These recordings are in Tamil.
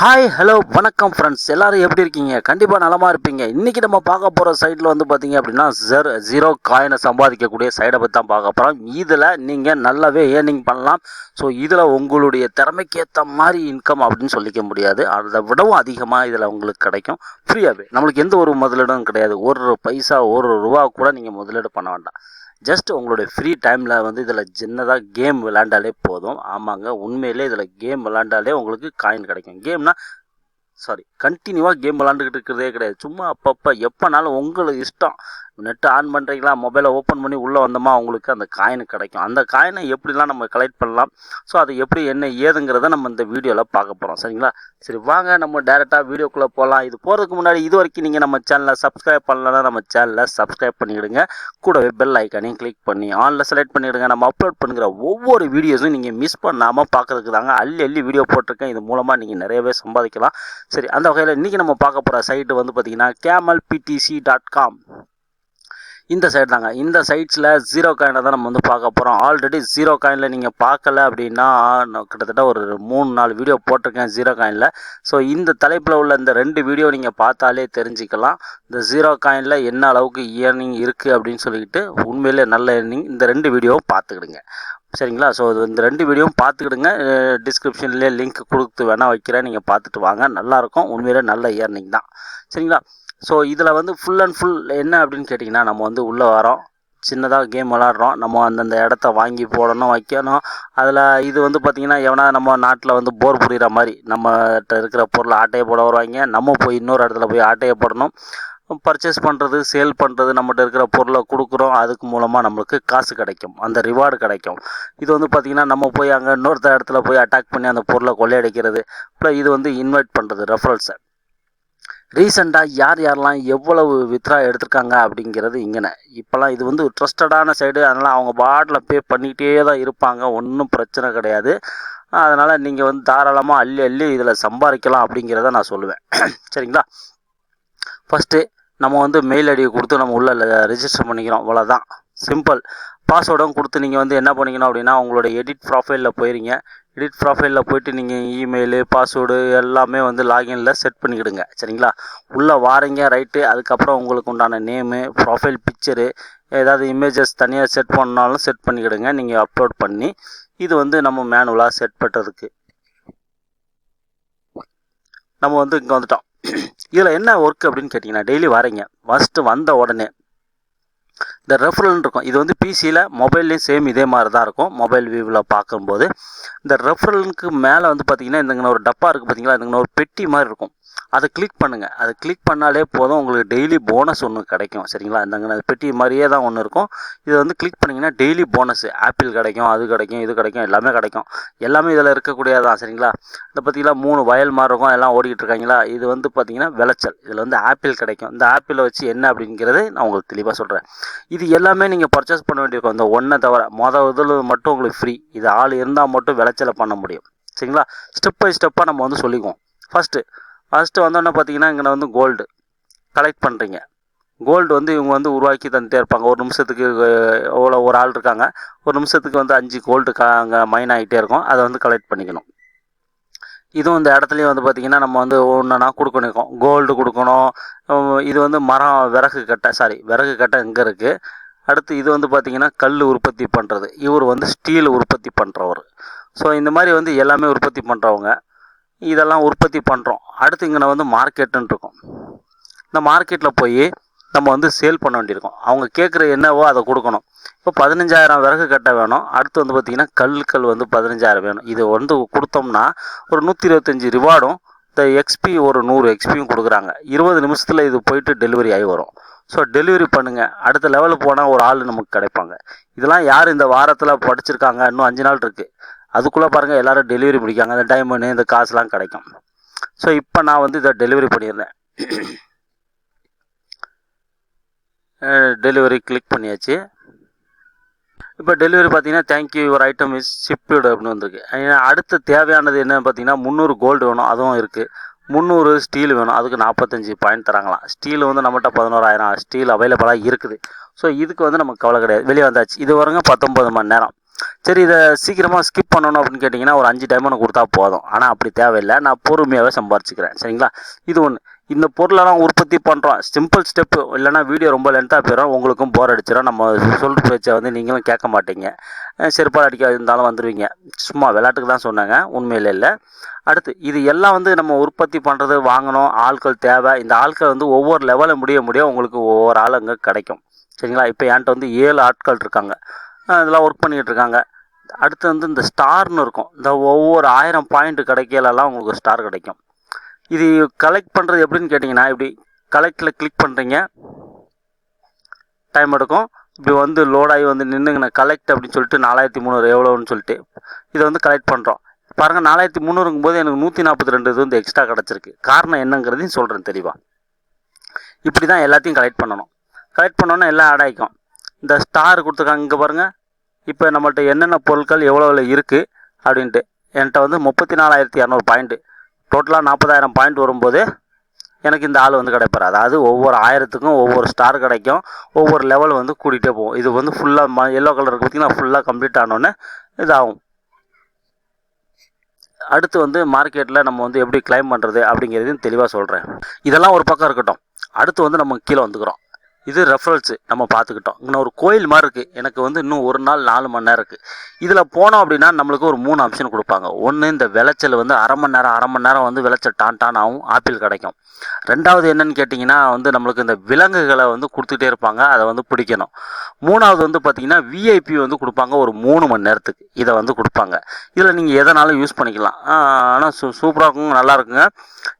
ஹாய் ஹலோ வணக்கம் ஃப்ரெண்ட்ஸ் எல்லாரும் எப்படி இருக்கீங்க? கண்டிப்பாக நலமாக இருப்பீங்க. இன்றைக்கி நம்ம பார்க்க போகிற சைட்டில் வந்து பார்த்தீங்க அப்படின்னா ஜெர் ஜீரோ காயினை சம்பாதிக்கக்கூடிய சைடை பற்றி தான் பார்க்க போகிறோம் இதில் நீங்கள் நல்லாவே ஏர்னிங் பண்ணலாம். ஸோ இதில் உங்களுடைய திறமைக்கு ஏற்ற மாதிரி இன்கம் அப்படின்னு சொல்லிக்க முடியாது. அதை விடவும் அதிகமாக இதில் உங்களுக்கு கிடைக்கும். ஃப்ரீயாகவே நம்மளுக்கு எந்த ஒரு முதலீடும் கிடையாது. ஒரு பைசா ஒரு ரூபா கூட நீங்கள் முதலீடு பண்ண வேண்டாம். ஜஸ்ட் உங்களுடைய ஃப்ரீ டைமில் வந்து இதில் சின்னதாக கேம் விளாண்டாலே போதும். ஆமாங்க உண்மையிலே இதில் கேம் விளாண்டாலே உங்களுக்கு காயின் கிடைக்கும். கேம்னா சாரி கண்டினியூவாக கேம் விளாண்டுக்கிட்டு இருக்கிறதே கிடையாது. சும்மா அப்பப்போ எப்போனாலும் உங்களுக்கு இஷ்டம். நெட்டு ஆன் பண்ணுறீங்களா மொபைலை ஓப்பன் பண்ணி உள்ளே வந்தோமா? உங்களுக்கு அந்த காயின் கிடைக்கும். அந்த காயினை எப்படிலாம் நம்ம கலெக்ட் பண்ணலாம்? ஸோ அது எப்படி என்ன ஏதுங்கிறத நம்ம இந்த வீடியோவில் பார்க்க போகிறோம் சரிங்களா? சரி வாங்க நம்ம டேரெக்டாக வீடியோக்குள்ளே போகலாம் இது போகிறதுக்கு முன்னாடி இது வரைக்கும் நீங்கள் நம்ம சேனலை சப்ஸ்கிரைப் பண்ணலன்னா நம்ம சேனலை சப்ஸ்கிரைப் பண்ணிவிடுங்க கூடவே பெல் ஐக்கானையும் கிளிக் பண்ணி ஆனில் செலக்ட் பண்ணிவிடுங்க நம்ம அப்லோட் பண்ணுற ஒவ்வொரு வீடியோஸும் நீங்கள் மிஸ் பண்ணாமல் பார்க்குறதுக்கு தாங்க அள்ளி அள்ளி வீடியோ போட்டிருக்கேன். இது மூலமாக நீங்கள் நிறையவே சம்பாதிக்கலாம். சரி அந்த வகையில் இன்றைக்கி நம்ம பார்க்க போகிற சைட்டு வந்து பார்த்திங்கன்னா கேமல் பிடிசி டாட் காம் இந்த சைடு தாங்க. இந்த சைட்ஸில் ஜீரோ காயினை தான் நம்ம வந்து பார்க்க போகிறோம் ஆல்ரெடி ஜீரோ காயினில் நீங்கள் பார்க்கல அப்படின்னா கிட்டத்தட்ட ஒரு மூணு நாலு வீடியோ போட்டிருக்கேன் ஜீரோ காயினில் ஸோ இந்த தலைப்பில் உள்ள இந்த ரெண்டு வீடியோ நீங்கள் பார்த்தாலே தெரிஞ்சுக்கலாம். இந்த ஜீரோ காயினில் என்ன அளவுக்கு இயர்னிங் இருக்குது அப்படின்னு சொல்லிக்கிட்டு உண்மையிலே நல்ல இயர்னிங் இந்த ரெண்டு வீடியோவும் பார்த்துக்கிடுங்க. சரிங்களா? ஸோ இது இந்த ரெண்டு வீடியோவும் பார்த்துக்கிடுங்க. டிஸ்கிரிப்ஷன்லேயே லிங்க் கொடுத்து வேணால் வைக்கிறேன். நீங்கள் பார்த்துட்டு வாங்க. நல்லாயிருக்கும் உண்மையிலே நல்ல இயர்னிங் தான். சரிங்களா? ஸோ இதில் வந்து ஃபுல் அண்ட் ஃபுல் என்ன அப்படின்னு கேட்டிங்கன்னா நம்ம வந்து உள்ளே வரோம் சின்னதாக கேம் விளாட்றோம் நம்ம அந்தந்த இடத்த வாங்கி போடணும் வைக்கணும். அதில் இது வந்து பார்த்திங்கன்னா எவனா நம்ம நாட்டில் வந்து போர் புரிகிற மாதிரி நம்மகிட்ட இருக்கிற பொருளை ஆட்டையை போட வருவாங்க. நம்ம போய் இன்னொரு இடத்துல போய் ஆட்டையை போடணும். பர்ச்சேஸ் பண்ணுறது சேல் பண்ணுறது நம்மகிட்ட இருக்கிற பொருளை கொடுக்குறோம். அதுக்கு மூலமாக நம்மளுக்கு காசு கிடைக்கும். அந்த ரிவார்டு கிடைக்கும். இது வந்து பார்த்திங்கன்னா நம்ம போய் அங்கே இன்னொருத்த இடத்துல போய் அட்டாக் பண்ணி அந்த பொருளை கொள்ளையடிக்கிறது. இப்போ இது வந்து இன்வைட் பண்ணுறது ரெஃபரல்ஸை ரீசெண்டாக யார் யாரெல்லாம் எவ்வளவு வித்ரா எடுத்திருக்காங்க அப்படிங்கிறது இங்கே இப்போல்லாம் இது வந்து ட்ரஸ்டடான சைடு அதனால் அவங்க பாட்டில் பே பண்ணிகிட்டே தான் இருப்பாங்க. ஒன்றும் பிரச்சனை கிடையாது. அதனால் நீங்கள் வந்து தாராளமாக அள்ளி அள்ளி இதில் சம்பாதிக்கலாம் அப்படிங்கிறத நான் சொல்லுவேன். சரிங்களா? ஃபஸ்ட்டு நம்ம வந்து மெயில் ஐடியை கொடுத்து நம்ம உள்ள ரெஜிஸ்டர் பண்ணிக்கிறோம். அவ்வளோதான் சிம்பிள் பாஸ்வேர்டும் கொடுத்து நீங்கள் வந்து என்ன பண்ணிக்கணும் அப்படின்னா உங்களோட எடிட் ப்ரொஃபைலில் போயிருங்க. எடிட் ப்ரொஃபைலில் போயிட்டு நீங்கள் இமெயிலு பாஸ்வேர்டு எல்லாமே வந்து லாகினில் செட் பண்ணிக்கிடுங்க. சரிங்களா? உள்ளே வாரீங்க ரைட்டு அதுக்கப்புறம் உங்களுக்கு உண்டான நேமு ப்ரொஃபைல் பிக்சரு ஏதாவது இமேஜஸ் தனியாக செட் பண்ணாலும் செட் பண்ணிக்கிடுங்க. நீங்கள் அப்லோட் பண்ணி இது வந்து நம்ம மேனுவலாக செட் பண்ணுறதுக்கு நம்ம வந்து இங்கே வந்துட்டோம். இதில் என்ன ஒர்க் அப்படின்னு கேட்டிங்கன்னா டெய்லி வரீங்க. ஃபஸ்ட்டு வந்த உடனே இந்த ரெஃபரல்னு இருக்கும். இது வந்து பிசியில் மொபைல்லையும் சேம் இதே மாதிரி தான் இருக்கும் மொபைல் வியூவில் பார்க்கும்போது. இந்த ரெஃபரலுக்கு மேலே வந்து பார்த்திங்கன்னா இந்த ஒரு டப்பா இருக்குது பார்த்தீங்களா இந்த ஒரு பெட்டி மாதிரி இருக்கும். அதை கிளிக் பண்ணுங்கள் அதை கிளிக் பண்ணாலே போதும். உங்களுக்கு டெய்லி போனஸ் ஒன்று கிடைக்கும். சரிங்களா? இந்த பெட்டி மாதிரியே தான் ஒன்று இருக்கும். இதை வந்து கிளிக் பண்ணிங்கன்னா டெய்லி போனஸ் ஆப்பிள் கிடைக்கும் அது கிடைக்கும் இது கிடைக்கும் எல்லாமே கிடைக்கும். எல்லாமே இதில் இருக்கக்கூடியதான் சரிங்களா? இந்த பார்த்தீங்களா மூணு வயல் மாதிரி இருக்கும். எல்லாம் ஓடிக்கிட்டு இருக்காங்களா? இது வந்து பார்த்தீங்கன்னா விளைச்சல். இதில் வந்து ஆப்பிள் கிடைக்கும். இந்த ஆப்பிளை வச்சு என்ன அப்படிங்கிறது நான் உங்களுக்கு தெளிவாக சொல்கிறேன் இது எல்லாமே நீங்கள் பர்ச்சேஸ் பண்ண வேண்டியிருக்கும். இந்த ஒன்றை தவிர மொதல் இதில் மட்டும் உங்களுக்கு ஃப்ரீ இது ஆள் இருந்தால் மட்டும் விளைச்சலை பண்ண முடியும். சரிங்களா? ஸ்டெப் பை ஸ்டெப்பாக நம்ம வந்து சொல்லிக்குவோம். ஃபஸ்ட்டு ஃபஸ்ட்டு வந்தோடனே பார்த்தீங்கன்னா இங்கே வந்து கோல்டு கலெக்ட் பண்ணுறீங்க கோல்டு வந்து இவங்க வந்து உருவாக்கி தந்துட்டே இருப்பாங்க. ஒரு நிமிஷத்துக்கு எவ்வளோ ஒரு ஆள் இருக்காங்க. ஒரு நிமிஷத்துக்கு வந்து அஞ்சு கோல்டு க அங்கே மைன் ஆகிட்டே இருக்கும். அதை வந்து கலெக்ட் பண்ணிக்கணும். இதுவும் இந்த இடத்துலையும் வந்து பார்த்திங்கன்னா நம்ம வந்து ஒன்றுனா கொடுக்கணும். கோல்டு கொடுக்கணும். இது வந்து மரம் விறகு கட்டை சாரி விறகு கட்டை இங்கே இருக்குது அடுத்து இது வந்து பார்த்திங்கன்னா கல் உற்பத்தி பண்ணுறது இவர் வந்து ஸ்டீல் உற்பத்தி பண்ணுறவர் ஸோ இந்த மாதிரி வந்து எல்லாமே உற்பத்தி பண்ணுறவங்க இதெல்லாம் உற்பத்தி பண்ணுறோம் அடுத்து இங்கே வந்து மார்க்கெட்டுன்னு இருக்கும் இந்த மார்க்கெட்டில் போய் நம்ம வந்து சேல் பண்ண வேண்டியிருக்கோம். அவங்க கேட்குற என்னவோ அதை கொடுக்கணும். இப்போ பதினஞ்சாயிரம் விறகு கட்ட வேணும். அடுத்து வந்து பார்த்திங்கன்னா கல் வந்து பதினஞ்சாயிரம் வேணும். இது வந்து கொடுத்தோம்னா ஒரு நூற்றி இருபத்தஞ்சி ரிவார்டும் இந்த எக்ஸ்பி ஒரு நூறு எக்ஸ்பியும் கொடுக்குறாங்க. இருபது நிமிஷத்தில் இது போயிட்டு டெலிவரி ஆகி வரும். ஸோ டெலிவரி பண்ணுங்கள் அடுத்த லெவலுக்கு போனால் ஒரு ஆள் நமக்கு கிடைப்பாங்க. இதெல்லாம் யார் இந்த வாரத்தில் படிச்சிருக்காங்க? இன்னும் அஞ்சு நாள் இருக்குது அதுக்குள்ளே பாருங்கள் எல்லோரும் டெலிவரி முடிக்காங்க அந்த டைமண்டு இந்த காசுலாம் கிடைக்கும். ஸோ இப்போ நான் வந்து இதை டெலிவரி பண்ணியிருந்தேன். டெலிவரி கிளிக் பண்ணியாச்சு. இப்போ டெலிவரி பார்த்தீங்கன்னா thank you your item is shipped அப்படின்னு வந்திருக்கு. அடுத்த தேவையானது என்னன்னு பார்த்தீங்கன்னா முந்நூறு கோல்டு வேணும் அதுவும் இருக்குது முந்நூறு ஸ்டீல் வேணும் அதுக்கு நாற்பத்தஞ்சு பாயிண்ட் தராங்களாம். ஸ்டீல் வந்து நம்மகிட்ட பதினோராயிரம் ஸ்டீல் அவைலபிளாக இருக்குது. ஸோ இதுக்கு வந்து நமக்கு கவலை கிடையாது. வெளியே வந்தாச்சு. இது வரங்க பத்தொம்பது மணி நேரம். சரி இதை சீக்கிரமாக ஸ்கிப் பண்ணணும் அப்படின்னு கேட்டிங்கன்னா ஒரு அஞ்சு டைமண்ட் கொடுத்தா போதும். ஆனால் அப்படி தேவையில்லை. நான் பொறுமையாகவே சம்பாரிச்சிக்கிறேன். சரிங்களா? இது ஒன்று இந்த பொருளெல்லாம் உற்பத்தி பண்ணுறோம் சிம்பிள் ஸ்டெப்பு இல்லைன்னா வீடியோ ரொம்ப லென்த்தாக போயிடும். உங்களுக்கும் போர் அடிச்சிடும் நம்ம சொல்கிற பேச்சை வந்து நீங்களும் கேட்க மாட்டீங்க. செருப்பால் அடிக்க இருந்தாலும் வந்துடுவீங்க சும்மா விளையாட்டுக்கு தான் சொன்னாங்க. உண்மையில் இல்லை. அடுத்து இது எல்லாம் வந்து நம்ம உற்பத்தி பண்ணுறது வாங்கணும். ஆட்கள் தேவை. இந்த ஆட்கள் வந்து ஒவ்வொரு லெவலில் முடிய முடிய உங்களுக்கு ஒவ்வொரு ஆள் அங்கே கிடைக்கும். சரிங்களா? இப்போ என்கிட்ட வந்து ஏழு ஆட்கள் இருக்காங்க. இதெல்லாம் ஒர்க் பண்ணிகிட்டு இருக்காங்க அடுத்து வந்து இந்த ஸ்டார்னு இருக்கும். இந்த ஒவ்வொரு ஆயிரம் பாயிண்ட் கிடைக்கலலாம் உங்களுக்கு ஸ்டார் கிடைக்கும். இது கலெக்ட் பண்ணுறது எப்படின்னு கேட்டிங்கன்னா இப்படி கலெக்டில் கிளிக் பண்ணுறீங்க டைம் எடுக்கும். இப்படி வந்து லோடாகி வந்து நின்றுங்கண்ணா கலெக்ட் அப்படின்னு சொல்லிட்டு நாலாயிரத்தி முந்நூறு எவ்வளோன்னு சொல்லிட்டு இதை வந்து கலெக்ட் பண்ணுறோம் பாருங்கள் நாலாயிரத்தி முந்நூறுங்கும் போது எனக்கு நூற்றி நாற்பத்தி ரெண்டு இது வந்து எக்ஸ்ட்ரா கிடச்சிருக்கு. காரணம் என்னங்கிறதையும் சொல்கிறேன் தெளிவாக இப்படி தான் எல்லாத்தையும் கலெக்ட் பண்ணணும். கலெக்ட் பண்ணோன்னே எல்லாம் ஆட் ஆகிக்கும் இந்த ஸ்டார் கொடுத்துருக்காங்க இங்கே பாருங்கள் இப்போ நம்மள்ட்ட என்னென்ன பொருட்கள் எவ்வளோ இருக்குது அப்படின்ட்டு. என்கிட்ட வந்து முப்பத்தி நாலாயிரத்தி இரநூறு பாயிண்ட்டு டோட்டலாக நாற்பதாயிரம் பாயிண்ட் வரும்போது எனக்கு இந்த ஆள் வந்து கிடைப்பார். அதாவது ஒவ்வொரு ஆயிரத்துக்கும் ஒவ்வொரு ஸ்டார் கிடைக்கும். ஒவ்வொரு லெவல் வந்து கூட்டிகிட்டே போகும். இது வந்து ஃபுல்லாக ம எல்லோ கலர் பார்த்திங்கன்னா ஃபுல்லாக கம்ப்ளீட் ஆனோடனே இதாகும். அடுத்து வந்து மார்க்கெட்டில் நம்ம வந்து எப்படி கிளைம் பண்ணுறது அப்படிங்கிறதையும் தெளிவாக சொல்கிறேன் இதெல்லாம் ஒரு பக்கம் இருக்கட்டும். அடுத்து வந்து நம்ம கீழே வந்துக்கிறோம். இது ரெஃபரல்ஸு நம்ம பார்த்துக்கிட்டோம். இங்கே ஒரு கோயில் மாதிரி இருக்குது எனக்கு வந்து இன்னும் ஒரு நாள் நாலு மணி நேரம் இருக்குது இதில் போனோம் அப்படின்னா நம்மளுக்கு ஒரு மூணு ஆப்ஷன் கொடுப்பாங்க. ஒன்று இந்த விளைச்சல் வந்து அரை மணி நேரம் அரை மணி நேரம் வந்து விளைச்சல் டான் டான் ஆகும் ஆப்பிள் கிடைக்கும். ரெண்டாவது என்னன்னு கேட்டிங்கன்னா வந்து நம்மளுக்கு இந்த விலங்குகளை வந்து கொடுத்துட்டே இருப்பாங்க. அதை வந்து பிடிக்கணும். மூணாவது வந்து பார்த்திங்கன்னா விஐபி வந்து கொடுப்பாங்க. ஒரு மூணு மணி நேரத்துக்கு இதை வந்து கொடுப்பாங்க. இதில் நீங்கள் எதனாலும் யூஸ் பண்ணிக்கலாம். ஆனால் சூ சூப்பராக இருக்குங்க நல்லா இருக்குங்க.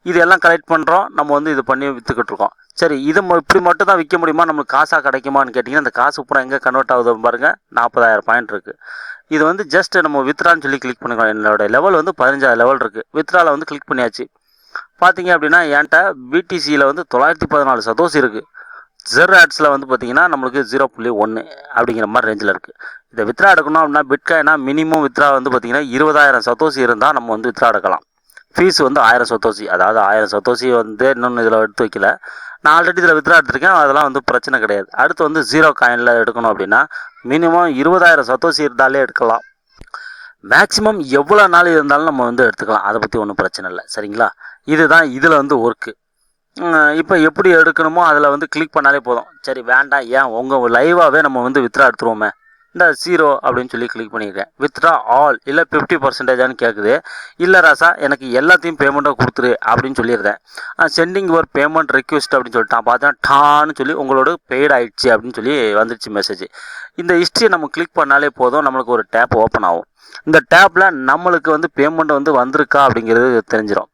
இது எல்லாம் கலெக்ட் பண்ணுறோம் நம்ம வந்து இது பண்ணி விற்றுக்கிட்டு இருக்கோம். சரி இது ம- இப்படி மட்டும் தான் விற்க முடியுமா? நம்மளுக்கு காசாக கிடைக்குமான்னு கேட்டிங்கன்னா அந்த காசு பூரா எங்கே கன்வெர்ட் ஆகுது பாருங்கள் நாற்பதாயிரம் பாயிண்ட் இருக்குது இது வந்து ஜஸ்ட் நம்ம வித்ரான்னு சொல்லி கிளிக் பண்ணிக்கலாம் என்னோட லெவல் வந்து பதினஞ்சாயிரம் லெவல் இருக்குது வித்ராவில் வந்து கிளிக் பண்ணியாச்சு. பார்த்தீங்க அப்படின்னா என்கிட்ட பிடிசியில் வந்து தொள்ளாயிரத்தி பதினாலு சதோசி இருக்குது ஜெர் ஆட்ஸில் வந்து பார்த்தீங்கன்னா நம்மளுக்கு ஜீரோ புள்ளி ஒன்று அப்படிங்கிற மாதிரி ரேஞ்சில் இருக்குது இதை வித்ரா எடுக்கணும் அப்படின்னா பிட்காயினா மினிமம் வித்ரா வந்து பார்த்தீங்கன்னா இருபதாயிரம் சதோசி இருந்தால் நம்ம வந்து வித்ரா எடுக்கலாம். ஃபீஸ் வந்து ஆயிரம் சதோசி அதாவது ஆயிரம் சதோசி வந்து இன்னொன்று இதில் எடுத்து வைக்கல. நான் ஆல்ரெடி இதில் வித்ரா எடுத்திருக்கேன். அதெல்லாம் வந்து பிரச்சனை கிடையாது. அடுத்து வந்து ஜீரோ காயினில் எடுக்கணும் அப்படின்னா மினிமம் இருபதாயிரம் சத்தோசி இருந்தாலே எடுக்கலாம். மேக்ஸிமம் எவ்வளோ நாள் இருந்தாலும் நம்ம வந்து எடுத்துக்கலாம். அதை பற்றி ஒன்றும் பிரச்சனை இல்லை. சரிங்களா? இதுதான் இதில் வந்து ஒர்க்கு இப்போ எப்படி எடுக்கணுமோ அதில் வந்து கிளிக் பண்ணாலே போதும். சரி வேண்டாம். ஏன்? உங்கள் லைவாகவே நம்ம வந்து வித்ரா எடுத்துருவோமே. இந்த ஜீரோ அப்படின்னு சொல்லி கிளிக் பண்ணியிருக்கேன் வித்ரா ஆல் இல்லை ஃபிஃப்டி பர்சன்டேஜான்னு கேட்குது இல்லை ராசா எனக்கு எல்லாத்தையும் பேமெண்ட்டாக கொடுத்துரு அப்படின்னு சொல்லியிருந்தேன். சென்டிங் ஒரு பேமெண்ட் ரெக்வஸ்ட் அப்படின்னு சொல்லிட்டு நான் பார்த்தேன். டான்னு சொல்லி உங்களோட பெய்ட் ஆயிடுச்சு அப்படின்னு சொல்லி வந்துருச்சு மெசேஜ் இந்த ஹிஸ்ட்ரியை நம்ம கிளிக் பண்ணாலே போதும். நம்மளுக்கு ஒரு டேப் ஓப்பன் ஆகும். இந்த டேப்பில் நம்மளுக்கு வந்து பேமெண்ட் வந்து வந்திருக்கா அப்படிங்கிறது தெரிஞ்சிடும்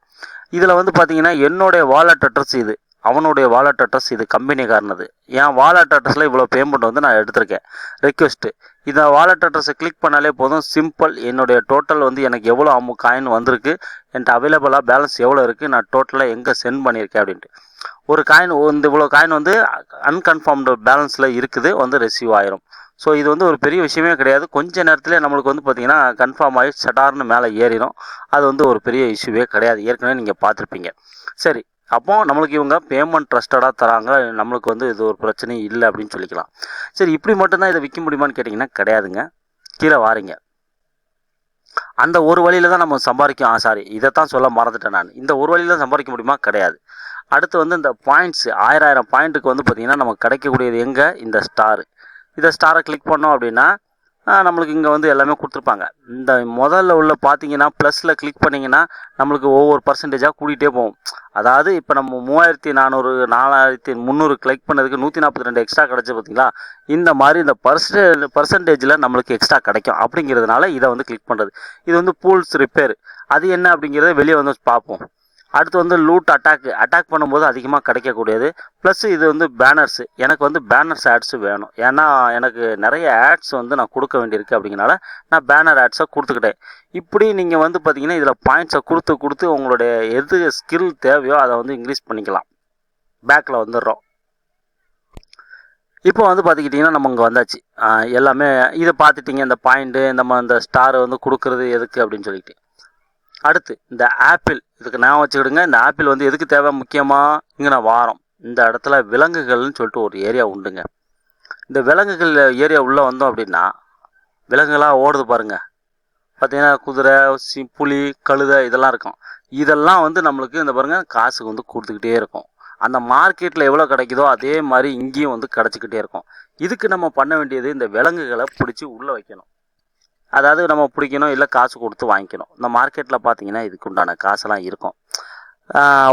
இதில் வந்து பார்த்தீங்கன்னா என்னுடைய வாலெட் அட்ரஸ் இது. அவனுடைய வாலெட் அட்ரஸ் இது கம்பெனிக்காரனது. என் வாலெட் அட்ரஸில் இவ்வளோ பேமெண்ட் வந்து நான் எடுத்திருக்கேன். ரெக்வெஸ்ட்டு இந்த வாலெட் அட்ரஸை கிளிக் பண்ணாலே போதும். சிம்பிள் என்னுடைய டோட்டல் வந்து எனக்கு எவ்வளோ அமௌ காயின் வந்திருக்கு. என்கிட்ட அவைலபிளாக பேலன்ஸ் எவ்வளோ இருக்குது நான் டோட்டலாக எங்கே சென்ட் பண்ணியிருக்கேன் அப்படின்ட்டு. ஒரு காயின் இந்த இவ்வளோ காயின் வந்து அன்கன்ஃபார்ம்டு பேலன்ஸில் இருக்குது. வந்து ரிசீவ் ஆயிரும். ஸோ இது வந்து ஒரு பெரிய விஷயமே கிடையாது. கொஞ்ச நேரத்தில் நம்மளுக்கு வந்து பார்த்திங்கன்னா கன்ஃபார்ம் ஆகி சடார்னு மேலே ஏறிடும் அது வந்து ஒரு பெரிய இஷ்யூவே கிடையாது. ஏற்கனவே நீங்கள் பார்த்துருப்பீங்க. சரி. அப்போ நம்மளுக்கு இவங்க பேமெண்ட் ட்ரஸ்டடாக தராங்க. நம்மளுக்கு வந்து இது ஒரு பிரச்சனையும் இல்லை அப்படின்னு சொல்லிக்கலாம். சரி இப்படி மட்டும்தான் இதை விற்க முடியுமான்னு கேட்டிங்கன்னா கிடையாதுங்க. கீழே வாரிங்க. அந்த ஒரு வழியில் தான் நம்ம சம்பாதிக்கும் ஆ சாரி தான் சொல்ல மறந்துட்டேன் நான். இந்த ஒரு வழியில் தான் சம்பாதிக்க முடியுமா? கிடையாது. அடுத்து வந்து இந்த பாயிண்ட்ஸ் ஆயிரம் ஆயிரம் பாயிண்ட்டுக்கு வந்து பார்த்திங்கன்னா நமக்கு கிடைக்கக்கூடியது எங்கே? இந்த ஸ்டாரு இதை ஸ்டாரை கிளிக் பண்ணோம் அப்படின்னா நம்மளுக்கு இங்கே வந்து எல்லாமே கொடுத்துருப்பாங்க. இந்த முதல்ல உள்ள பார்த்தீங்கன்னா ப்ளஸில் கிளிக் பண்ணிங்கன்னா நம்மளுக்கு ஒவ்வொரு பர்சன்டேஜாக கூட்டிகிட்டே போகும். அதாவது இப்போ நம்ம மூவாயிரத்தி நானூறு நாலாயிரத்தி முந்நூறு கிளிக் பண்ணதுக்கு நூற்றி நாற்பத்தி ரெண்டு எக்ஸ்ட்ரா கிடச்சி பார்த்தீங்களா இந்த மாதிரி இந்த பர்சன்டே பர்சன்டேஜில் நம்மளுக்கு எக்ஸ்ட்ரா கிடைக்கும். அப்படிங்கிறதுனால இதை வந்து கிளிக் பண்ணுறது இது வந்து பூல்ஸ் ரிப்பேர் அது என்ன அப்படிங்கிறத வெளியே வந்து பார்ப்போம். அடுத்து வந்து லூட் அட்டாக் அட்டாக் பண்ணும்போது அதிகமாக கிடைக்கக்கூடியது. ப்ளஸ் இது வந்து பேனர்ஸு எனக்கு வந்து பேனர்ஸ் ஆட்ஸ் வேணும். ஏன்னா எனக்கு நிறைய ஆட்ஸ் வந்து நான் கொடுக்க வேண்டியிருக்கு அப்படிங்கிறனால நான் பேனர் ஆட்ஸை கொடுத்துக்கிட்டேன். இப்படி நீங்கள் வந்து பார்த்தீங்கன்னா இதில் பாயிண்ட்ஸை கொடுத்து கொடுத்து உங்களுடைய எது ஸ்கில் தேவையோ அதை வந்து இன்க்ரீஸ் பண்ணிக்கலாம். பேக்கில் வந்துடுறோம். இப்போ வந்து பார்த்துக்கிட்டிங்கன்னா நம்ம இங்கே வந்தாச்சு. எல்லாமே இதை பார்த்துட்டிங்க இந்த பாயிண்ட்டு நம்ம இந்த ஸ்டார் வந்து கொடுக்குறது எதுக்கு அப்படின்னு சொல்லிட்டு. அடுத்து இந்த ஆப்பிள் இதுக்கு நான் வச்சுக்கிடுங்க இந்த ஆப்பிள் வந்து எதுக்கு தேவை? முக்கியமாக இங்கே நான் வாரம். இந்த இடத்துல விலங்குகள்னு சொல்லிட்டு ஒரு ஏரியா உண்டுங்க. இந்த விலங்குகள் ஏரியா உள்ளே வந்தோம் அப்படின்னா விலங்குகளாக ஓடுது பாருங்கள் பார்த்தீங்கன்னா குதிரை சி புலி கழுதை இதெல்லாம் இருக்கும். இதெல்லாம் வந்து நம்மளுக்கு இந்த பாருங்கள் காசுக்கு வந்து கொடுத்துக்கிட்டே இருக்கும். அந்த மார்க்கெட்டில் எவ்வளோ கிடைக்குதோ அதே மாதிரி இங்கேயும் வந்து கிடச்சிக்கிட்டே இருக்கும். இதுக்கு நம்ம பண்ண வேண்டியது இந்த விலங்குகளை பிடிச்சி உள்ளே வைக்கணும். அதாவது நம்ம பிடிக்கணும் இல்லை காசு கொடுத்து வாங்கிக்கணும். இந்த மார்க்கெட்டில் பார்த்தீங்கன்னா இதுக்கு உண்டான காசெல்லாம் இருக்கும்.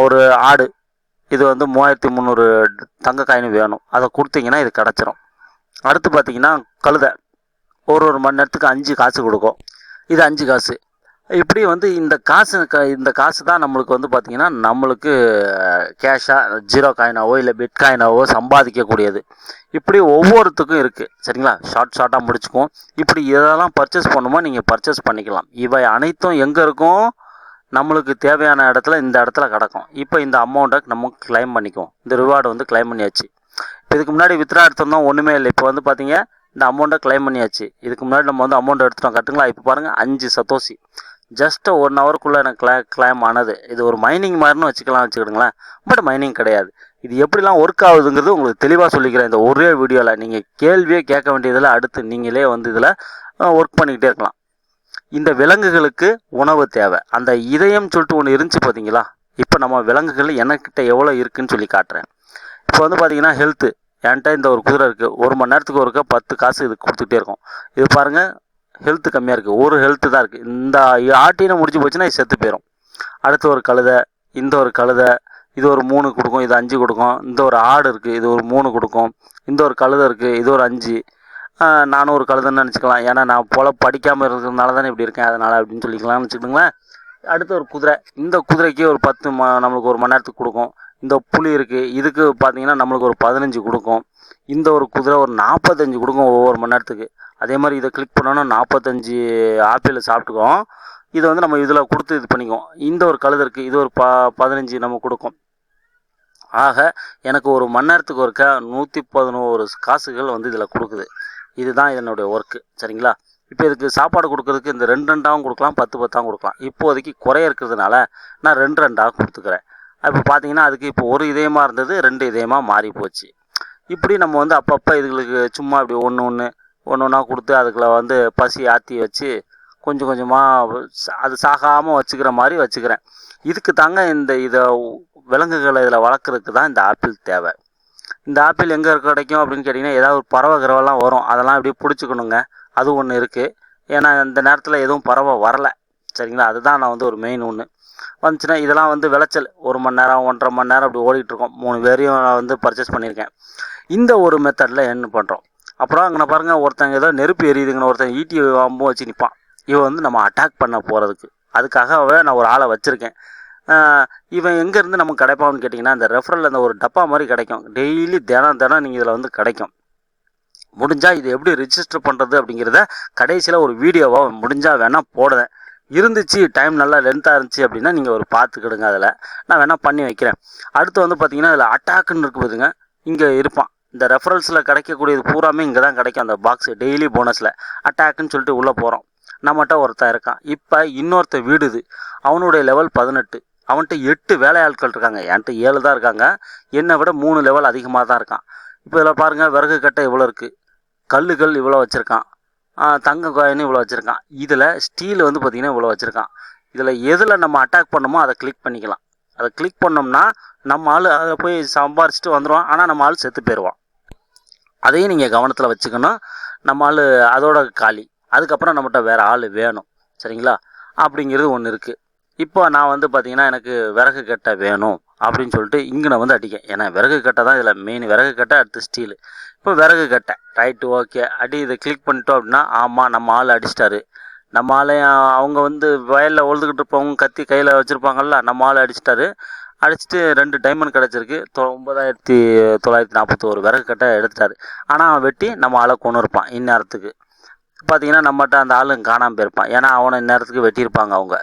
ஒரு ஆடு இது வந்து மூவாயிரத்தி முந்நூறு தங்க காயின் வேணும். அதை கொடுத்தீங்கன்னா இது கிடச்சிரும். அடுத்து பார்த்தீங்கன்னா கழுதை. ஒரு ஒரு மணி நேரத்துக்கு அஞ்சு காசு கொடுக்கும். இது அஞ்சு காசு. இப்படி வந்து இந்த காசு க இந்த காசு தான் நம்மளுக்கு வந்து பார்த்திங்கன்னா நம்மளுக்கு கேஷாக ஜீரோ காயினாவோ இல்லை பிட் காயினாவோ சம்பாதிக்கக்கூடியது. இப்படி ஒவ்வொருத்துக்கும் இருக்குது சரிங்களா? ஷார்ட் ஷார்ட்டாக முடிச்சுக்கும் இப்படி இதெல்லாம் பர்ச்சேஸ் பண்ணுமோ நீங்கள் பர்ச்சேஸ் பண்ணிக்கலாம். இவை அனைத்தும் எங்கே இருக்கும்? நம்மளுக்கு தேவையான இடத்துல இந்த இடத்துல கிடக்கும். இப்போ இந்த அமௌண்ட்டை நம்ம கிளைம் பண்ணிக்குவோம். இந்த ரிவார்டு வந்து கிளைம் பண்ணியாச்சு. இப்போ இதுக்கு முன்னாடி வித்ரா எடுத்திருந்தோம் ஒன்றுமே இல்லை. இப்போ வந்து பார்த்தீங்க இந்த அமௌண்ட்டை கிளைம் பண்ணியாச்சு. இதுக்கு முன்னாடி நம்ம வந்து அமௌண்ட் எடுத்துட்டோம் கட்டுங்களா? இப்போ பாருங்கள் அஞ்சு சத்தோசி ஜஸ்ட் ஒன் ஹவருக்குள்ளே எனக்கு கிளை கிளைம் ஆனது. இது ஒரு மைனிங் மாதிரின்னு வச்சுக்கலாம் வச்சுக்கிடுங்களேன். பட் மைனிங் கிடையாது. இது எப்படிலாம் ஒர்க் ஆகுதுங்கிறது உங்களுக்கு தெளிவாக சொல்லிக்கிறேன். இந்த ஒரே வீடியோவில் நீங்கள் கேள்வியே கேட்க வேண்டியதில் அடுத்து நீங்களே வந்து இதில் ஒர்க் பண்ணிக்கிட்டே இருக்கலாம். இந்த விலங்குகளுக்கு உணவு தேவை. அந்த இதயம் சொல்லிட்டு ஒன்று இருந்துச்சு பார்த்தீங்களா இப்போ நம்ம விலங்குகள் எனக்கிட்ட எவ்வளோ இருக்குதுன்னு சொல்லி காட்டுறேன். இப்போ வந்து பார்த்தீங்கன்னா ஹெல்த்து என்கிட்ட இந்த ஒரு குதிரை இருக்குது ஒரு மணி நேரத்துக்கு ஒருக்க பத்து காசு இது கொடுத்துக்கிட்டே இருக்கும். இது பாருங்கள் ஹெல்த்து கம்மியாக இருக்குது ஒரு ஹெல்த்து தான் இருக்குது இந்த ஆட்டினை முடிச்சு போச்சுன்னா இது செத்து போயிடும் அடுத்து ஒரு கழுதை இந்த ஒரு கழுதை இது ஒரு மூணு கொடுக்கும் இது அஞ்சு கொடுக்கும். இந்த ஒரு ஆடு இருக்குது இது ஒரு மூணு கொடுக்கும். இந்த ஒரு கழுதை இருக்குது இது ஒரு அஞ்சு. நானும் ஒரு கழுதைன்னு நினச்சிக்கலாம். ஏன்னா நான் போல படிக்காமல் இருக்கிறதுனால தானே இப்படி இருக்கேன். அதனால் அப்படின்னு சொல்லிக்கலாம்னு வச்சுக்கோங்களேன். அடுத்து ஒரு குதிரை. இந்த குதிரைக்கு ஒரு பத்து ம நம்மளுக்கு ஒரு மணி நேரத்துக்கு கொடுக்கும். இந்த புலி இருக்குது இதுக்கு பார்த்தீங்கன்னா நம்மளுக்கு ஒரு பதினஞ்சு கொடுக்கும். இந்த ஒரு குதிரை ஒரு நாற்பத்தஞ்சு கொடுக்கும் ஒவ்வொரு மணி நேரத்துக்கு அதே மாதிரி இதை கிளிக் பண்ணோன்னா நாற்பத்தஞ்சு ஆப்பிள் சாப்பிட்டுக்குவோம். இதை வந்து நம்ம இதில் கொடுத்து இது பண்ணிக்குவோம். இந்த ஒரு கழுதை இருக்குது இது ஒரு ப பதினஞ்சு நம்ம கொடுக்கும். ஆக எனக்கு ஒரு மணி நேரத்துக்கு ஒருக்க நூற்றி பதினோரு காசுகள் வந்து இதில் கொடுக்குது. இதுதான் இதனுடைய ஒர்க்கு சரிங்களா? இப்போ இதுக்கு சாப்பாடு கொடுக்கறதுக்கு இந்த ரெண்டு ரெண்டாகவும் கொடுக்கலாம் பத்து பத்தாகவும் கொடுக்கலாம். இப்போதைக்கு குறைய இருக்கிறதுனால நான் ரெண்டு ரெண்டாக கொடுத்துக்கிறேன். இப்போ பார்த்தீங்கன்னா அதுக்கு இப்போ ஒரு இதயமாக இருந்தது ரெண்டு இதயமாக மாறி போச்சு இப்படி நம்ம வந்து அப்பப்போ இதுகளுக்கு சும்மா இப்படி ஒன்று ஒன்று ஒன்று ஒன்றா கொடுத்து அதுக்குள்ள வந்து பசி ஆற்றி வச்சு கொஞ்சம் கொஞ்சமாக அது சாகாமல் வச்சுக்கிற மாதிரி வச்சுக்கிறேன். இதுக்கு தாங்க இந்த இதை விலங்குகளை இதில் வளர்க்குறதுக்கு தான் இந்த ஆப்பிள் தேவை. இந்த ஆப்பிள் எங்கே கிடைக்கும் அப்படின்னு கேட்டிங்கன்னா ஏதாவது ஒரு பறவை கிரவெல்லாம் வரும். அதெல்லாம் அப்படியே பிடிச்சிக்கணுங்க. அது ஒன்று இருக்குது ஏன்னா இந்த நேரத்தில் எதுவும் பறவை வரல. சரிங்களா? அதுதான் நான் வந்து ஒரு மெயின் ஒன்று வந்துச்சுன்னா இதெல்லாம் வந்து விளைச்சல். ஒரு மணி நேரம் ஒன்றரை மணி நேரம் அப்படி ஓடிட்டு இருக்கோம். மூணு பேரையும் நான் வந்து பர்ச்சேஸ் பண்ணியிருக்கேன். இந்த ஒரு மெத்தடில் என்ன பண்ணுறோம் அப்புறம் அங்கே பாருங்கள் ஒருத்தங்க ஏதோ நெருப்பு எரியுதுங்கன்னு ஒருத்தன் ஈட்டி வாம்பும் வச்சு நிற்பான் இவன் வந்து நம்ம அட்டாக் பண்ண போகிறதுக்கு அதுக்காகவே நான் ஒரு ஆளை வச்சுருக்கேன். இவன் எங்கேருந்து நமக்கு கிடைப்பான்னு கேட்டிங்கன்னா அந்த ரெஃபரல் அந்த ஒரு டப்பா மாதிரி கிடைக்கும். டெய்லி தினம் தினம் நீங்கள் இதில் வந்து கிடைக்கும். முடிஞ்சால் இது எப்படி ரிஜிஸ்டர் பண்ணுறது அப்படிங்கிறத கடைசியில் ஒரு வீடியோவாக முடிஞ்சால் வேணால் போடுறேன். இருந்துச்சு டைம் நல்லா லென்த்தாக இருந்துச்சு அப்படின்னா நீங்கள் ஒரு பார்த்துக்கிடுங்க அதில். நான் வேணால் பண்ணி வைக்கிறேன். அடுத்து வந்து பார்த்திங்கன்னா அதில் அட்டாக்குன்னு இருக்கு இங்கே இருப்பான். இந்த ரெஃபரல்ஸில் கிடைக்கக்கூடியது பூராமே இங்கே தான் கிடைக்கும். அந்த பாக்ஸ் டெய்லி போனஸில் அட்டாக்குன்னு சொல்லிட்டு உள்ளே போகிறோம் நம்மகிட்ட ஒருத்தன் இருக்கான். இப்போ இன்னொருத்த வீடுது அவனுடைய லெவல் பதினெட்டு. அவன்கிட்ட எட்டு வேலையாட்கள் இருக்காங்க. என்கிட்ட ஏழு தான் இருக்காங்க. என்னை விட மூணு லெவல் அதிகமாக தான் இருக்கான். இப்போ இதில் பாருங்கள் விறகு கட்டை இவ்வளோ இருக்குது கல்லுகள் இவ்வளோ வச்சுருக்கான். தங்க காயின் இவ்வளோ வச்சுருக்கான். இதில் ஸ்டீல் வந்து பார்த்திங்கன்னா இவ்வளோ வச்சுருக்கான். இதில் எதில் நம்ம அட்டாக் பண்ணமோ அதை கிளிக் பண்ணிக்கலாம். அதை கிளிக் பண்ணோம்னா நம்ம ஆள் அதை போய் சம்பாரிச்சிட்டு வந்துடுவான் ஆனால் நம்ம ஆள் செத்து போயிடுவான் அதையும் நீங்கள் கவனத்தில் வச்சுக்கணும். நம்ம ஆள் அதோட காலி. அதுக்கப்புறம் நம்மகிட்ட வேறு ஆள் வேணும். சரிங்களா? அப்படிங்கிறது ஒன்று இருக்குது இப்போ நான் வந்து பார்த்தீங்கன்னா எனக்கு விறகு கட்டை வேணும் அப்படின்னு சொல்லிட்டு இங்கே நான் வந்து அடிக்கேன். ஏன்னா விறகு கட்டை தான் இதில் மெயின் விறகு கட்டை அடுத்து ஸ்டீலு இப்போ விறகு கட்டை. ரைட்டு ஓகே அடி இதை கிளிக் பண்ணிட்டோம் அப்படின்னா ஆமாம் நம்ம ஆள் அடிச்சிட்டாரு. நம்ம ஆளையும் அவங்க வந்து வயலில் உழுதுகிட்டு இருப்பவங்க கத்தி கையில் வச்சுருப்பாங்கல்ல நம்ம ஆள் அடிச்சிட்டாரு. அடிச்சுட்டு ரெண்டு டைமண்ட் கிடச்சிருக்கு. தொ ஒம்பதாயிரத்தி தொள்ளாயிரத்தி நாற்பத்தோரு விறகு கட்டை எடுத்துட்டாரு. ஆனால் அவன் வெட்டி நம்ம ஆளை கொண்டு இருப்பான் இந்நேரத்துக்கு. பார்த்தீங்கன்னா நம்மகிட்ட அந்த ஆளும் காணாமல் போயிருப்பான். ஏன்னா அவனை இந்நேரத்துக்கு வெட்டியிருப்பாங்க அவங்க.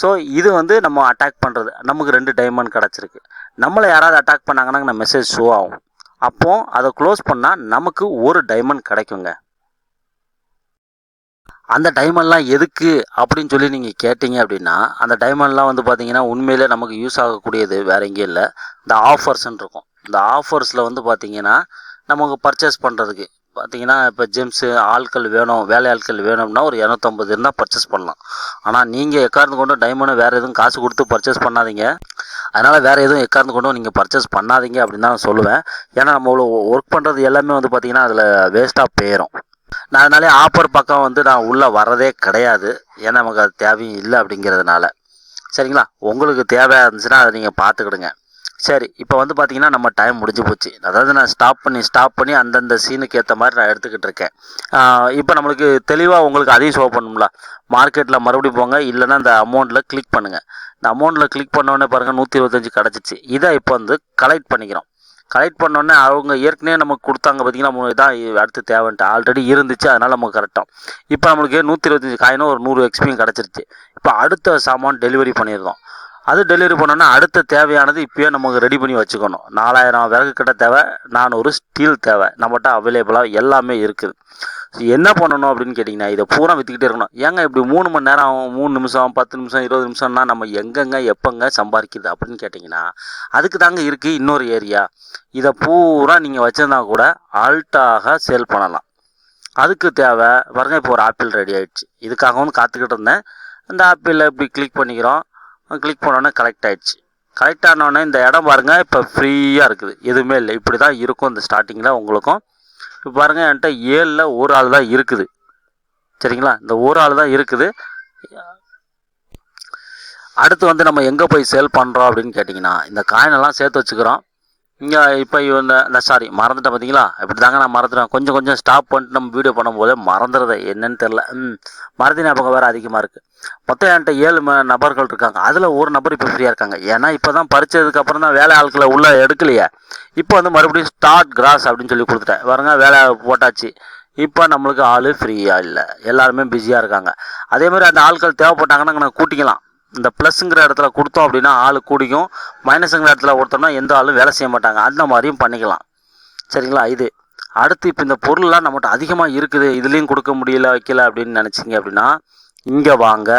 ஸோ இது வந்து நம்ம அட்டாக் பண்ணுறது நமக்கு ரெண்டு டைமண்ட் கிடச்சிருக்கு. நம்மளை யாராவது அட்டாக் பண்ணாங்கன்னா நம்ம மெசேஜ் ஷோ ஆகும். அப்போது அதை க்ளோஸ் பண்ணால் நமக்கு ஒரு டைமண்ட் கிடைக்குங்க. அந்த டைமெல்லாம் எதுக்கு அப்படின்னு சொல்லி நீங்கள் கேட்டிங்க அப்படின்னா அந்த டைமெல்லாம் வந்து பார்த்தீங்கன்னா உண்மையிலே நமக்கு யூஸ் ஆகக்கூடியது வேற எங்கேயும் இல்லை. இந்த ஆஃபர்ஸ்ன்னு இருக்கும். இந்த ஆஃபர்ஸில் வந்து பார்த்தீங்கன்னா நமக்கு பர்ச்சேஸ் பண்ணுறதுக்கு பார்த்தீங்கன்னா இப்போ ஜெம்ஸு ஆட்கள் வேணும் வேலை ஆட்கள் வேணும்னா ஒரு இரநூத்தம்பது இருந்தால் பர்ச்சேஸ் பண்ணலாம். ஆனால் நீங்கள் எக்கார்ந்து கொண்டு டைமண்ட் வேறு எதுவும் காசு கொடுத்து பர்ச்சேஸ் பண்ணாதீங்க. அதனால் வேறு எதுவும் எக்கார்ந்து கொண்டும் நீங்கள் பர்ச்சேஸ் பண்ணாதீங்க அப்படின்னு தான் நான் சொல்லுவேன். ஏன்னா நம்ம ஒர்க் பண்ணுறது எல்லாமே வந்து பார்த்திங்கன்னா அதில் வேஸ்ட்டாக போயிடும் நான் அதனாலே ஆஃபர் பக்கம் வந்து நான் உள்ளே வரதே கிடையாது. ஏன்னா நமக்கு அது தேவையும் இல்லை அப்படிங்கிறதுனால. சரிங்களா? உங்களுக்கு தேவையாக இருந்துச்சுன்னா அதை நீங்கள் பார்த்துக்கிடுங்க. சரி இப்போ வந்து பார்த்தீங்கன்னா நம்ம டைம் முடிஞ்சு போச்சு. அதாவது நான் ஸ்டாப் பண்ணி ஸ்டாப் பண்ணி அந்தந்த சீனுக்கு ஏற்ற மாதிரி நான் எடுத்துக்கிட்டு இருக்கேன். இப்போ நம்மளுக்கு தெளிவாக உங்களுக்கு அதையும் ஷோ பண்ணும்ல மார்க்கெட்டில் மறுபடியும் போங்க இல்லைன்னா இந்த அமௌண்ட்டில் கிளிக் பண்ணுங்கள் இந்த அமௌண்ட்டில் கிளிக் பண்ணோடனே பாருங்கள் நூற்றி இருபத்தஞ்சி கிடச்சிச்சு. இதை இப்போ வந்து கலெக்ட் பண்ணிக்கிறோம். கலெக்ட் பண்ணோன்னே அவங்க ஏற்கனவே நமக்கு கொடுத்தாங்க பார்த்தீங்கன்னா இதான் அடுத்து தேவைன்ட்டு. ஆல்ரெடி இருந்துச்சு அதனால் நமக்கு கரெக்டாக இப்போ நம்மளுக்கு நூற்றி இருபத்தஞ்சி காயினும் ஒரு நூறு எக்ஸ்பியும் கிடச்சிருச்சு. இப்போ அடுத்த சாமான் டெலிவரி பண்ணியிருந்தோம் அது டெலிவரி பண்ணோன்னா அடுத்த தேவையானது இப்போயே நமக்கு ரெடி பண்ணி வச்சுக்கணும். நாலாயிரம் விறகு கட்ட தேவை நானூறு ஸ்டீல் தேவை. நம்மகிட்ட அவைலபிளாக எல்லாமே இருக்குது. என்ன பண்ணணும் அப்படின்னு கேட்டிங்கன்னா இதை பூரா விற்றுக்கிட்டே இருக்கணும். ஏங்க இப்படி மூணு மணி நேரம் ஆகும் மூணு நிமிஷம் பத்து நிமிஷம் இருபது நிமிஷம்னா நம்ம எங்கெங்க எப்போங்க சம்பாதிக்கிறது அப்படின்னு கேட்டிங்கன்னா அதுக்கு தாங்க இருக்குது இன்னொரு ஏரியா. இதை பூரா நீங்கள் வச்சுருந்தா கூட ஆல்ட்டாக சேல் பண்ணலாம். அதுக்கு தேவை பாருங்க இப்போ ஒரு ஆப்பிள் ரெடி ஆகிடுச்சு இதுக்காகவும் காத்துக்கிட்டு இருந்தேன். அந்த ஆப்பிளில் இப்படி கிளிக் பண்ணிக்கிறோம். கிளிக் பண்ணோன்னே கலெக்ட் ஆகிடுச்சு கலெக்ட் ஆனோடனே இந்த இடம் பாருங்கள் இப்போ ஃப்ரீயாக இருக்குது. எதுவுமே இல்லை. இப்படி தான் இருக்கும் இந்த ஸ்டார்டிங்கில் உங்களுக்கும். இப்போ பாருங்கள் என்கிட்ட ஏழில் ஒரு ஆள் தான் இருக்குது. சரிங்களா? இந்த ஒரு ஆள் தான் இருக்குது. அடுத்து வந்து நம்ம எங்கே போய் சேல் பண்ணுறோம் அப்படின்னு கேட்டிங்கன்னா இந்த காயினெல்லாம் சேர்த்து வச்சுக்கிறோம். இங்கே இப்போ இந்த நான் சாரி மறந்துட்டேன் பார்த்தீங்களா இப்படி தாங்க நான் மறந்துட்டேன். கொஞ்சம் கொஞ்சம் ஸ்டாப் பண்ணிட்டு நம்ம வீடியோ பண்ணும்போது மறந்துடுறது என்னன்னு தெரில ம் மறதி ஞாபகம் வேறு அதிகமாக இருக்குது மொத்தம் என்கிட்ட ஏழு ம நபர்கள் இருக்காங்க. அதில் ஒரு நபர் இப்போ ஃப்ரீயாக இருக்காங்க. ஏன்னா இப்போ தான் பறிச்சதுக்கு அப்புறம் தான் வேலை ஆட்களை உள்ளே எடுக்கலையே. இப்போ வந்து மறுபடியும் ஸ்டார்ட் கிராஸ் அப்படின்னு சொல்லி கொடுத்துட்டேன். பாருங்க வேலை போட்டாச்சு. இப்போ நம்மளுக்கு ஆள் ஃப்ரீயாக இல்லை. எல்லாருமே பிஸியாக இருக்காங்க. அதே மாதிரி அந்த ஆட்கள் தேவைப்பட்டாங்கன்னா நான் கூட்டிக்கலாம். இந்த ப்ளஸ்ங்கிற இடத்துல கொடுத்தோம் அப்படின்னா ஆள் கூடிக்கும். மைனஸுங்கிற இடத்துல கொடுத்தோம்னா எந்த ஆளும் வேலை செய்ய மாட்டாங்க. அந்த மாதிரியும் பண்ணிக்கலாம். சரிங்களா? இது. அடுத்து இப்போ இந்த பொருள்லாம் நம்மகிட்ட அதிகமாக இருக்குது. இதுலேயும் கொடுக்க முடியல வைக்கல அப்படின்னு நினச்சிங்க அப்படின்னா இங்கே வாங்க.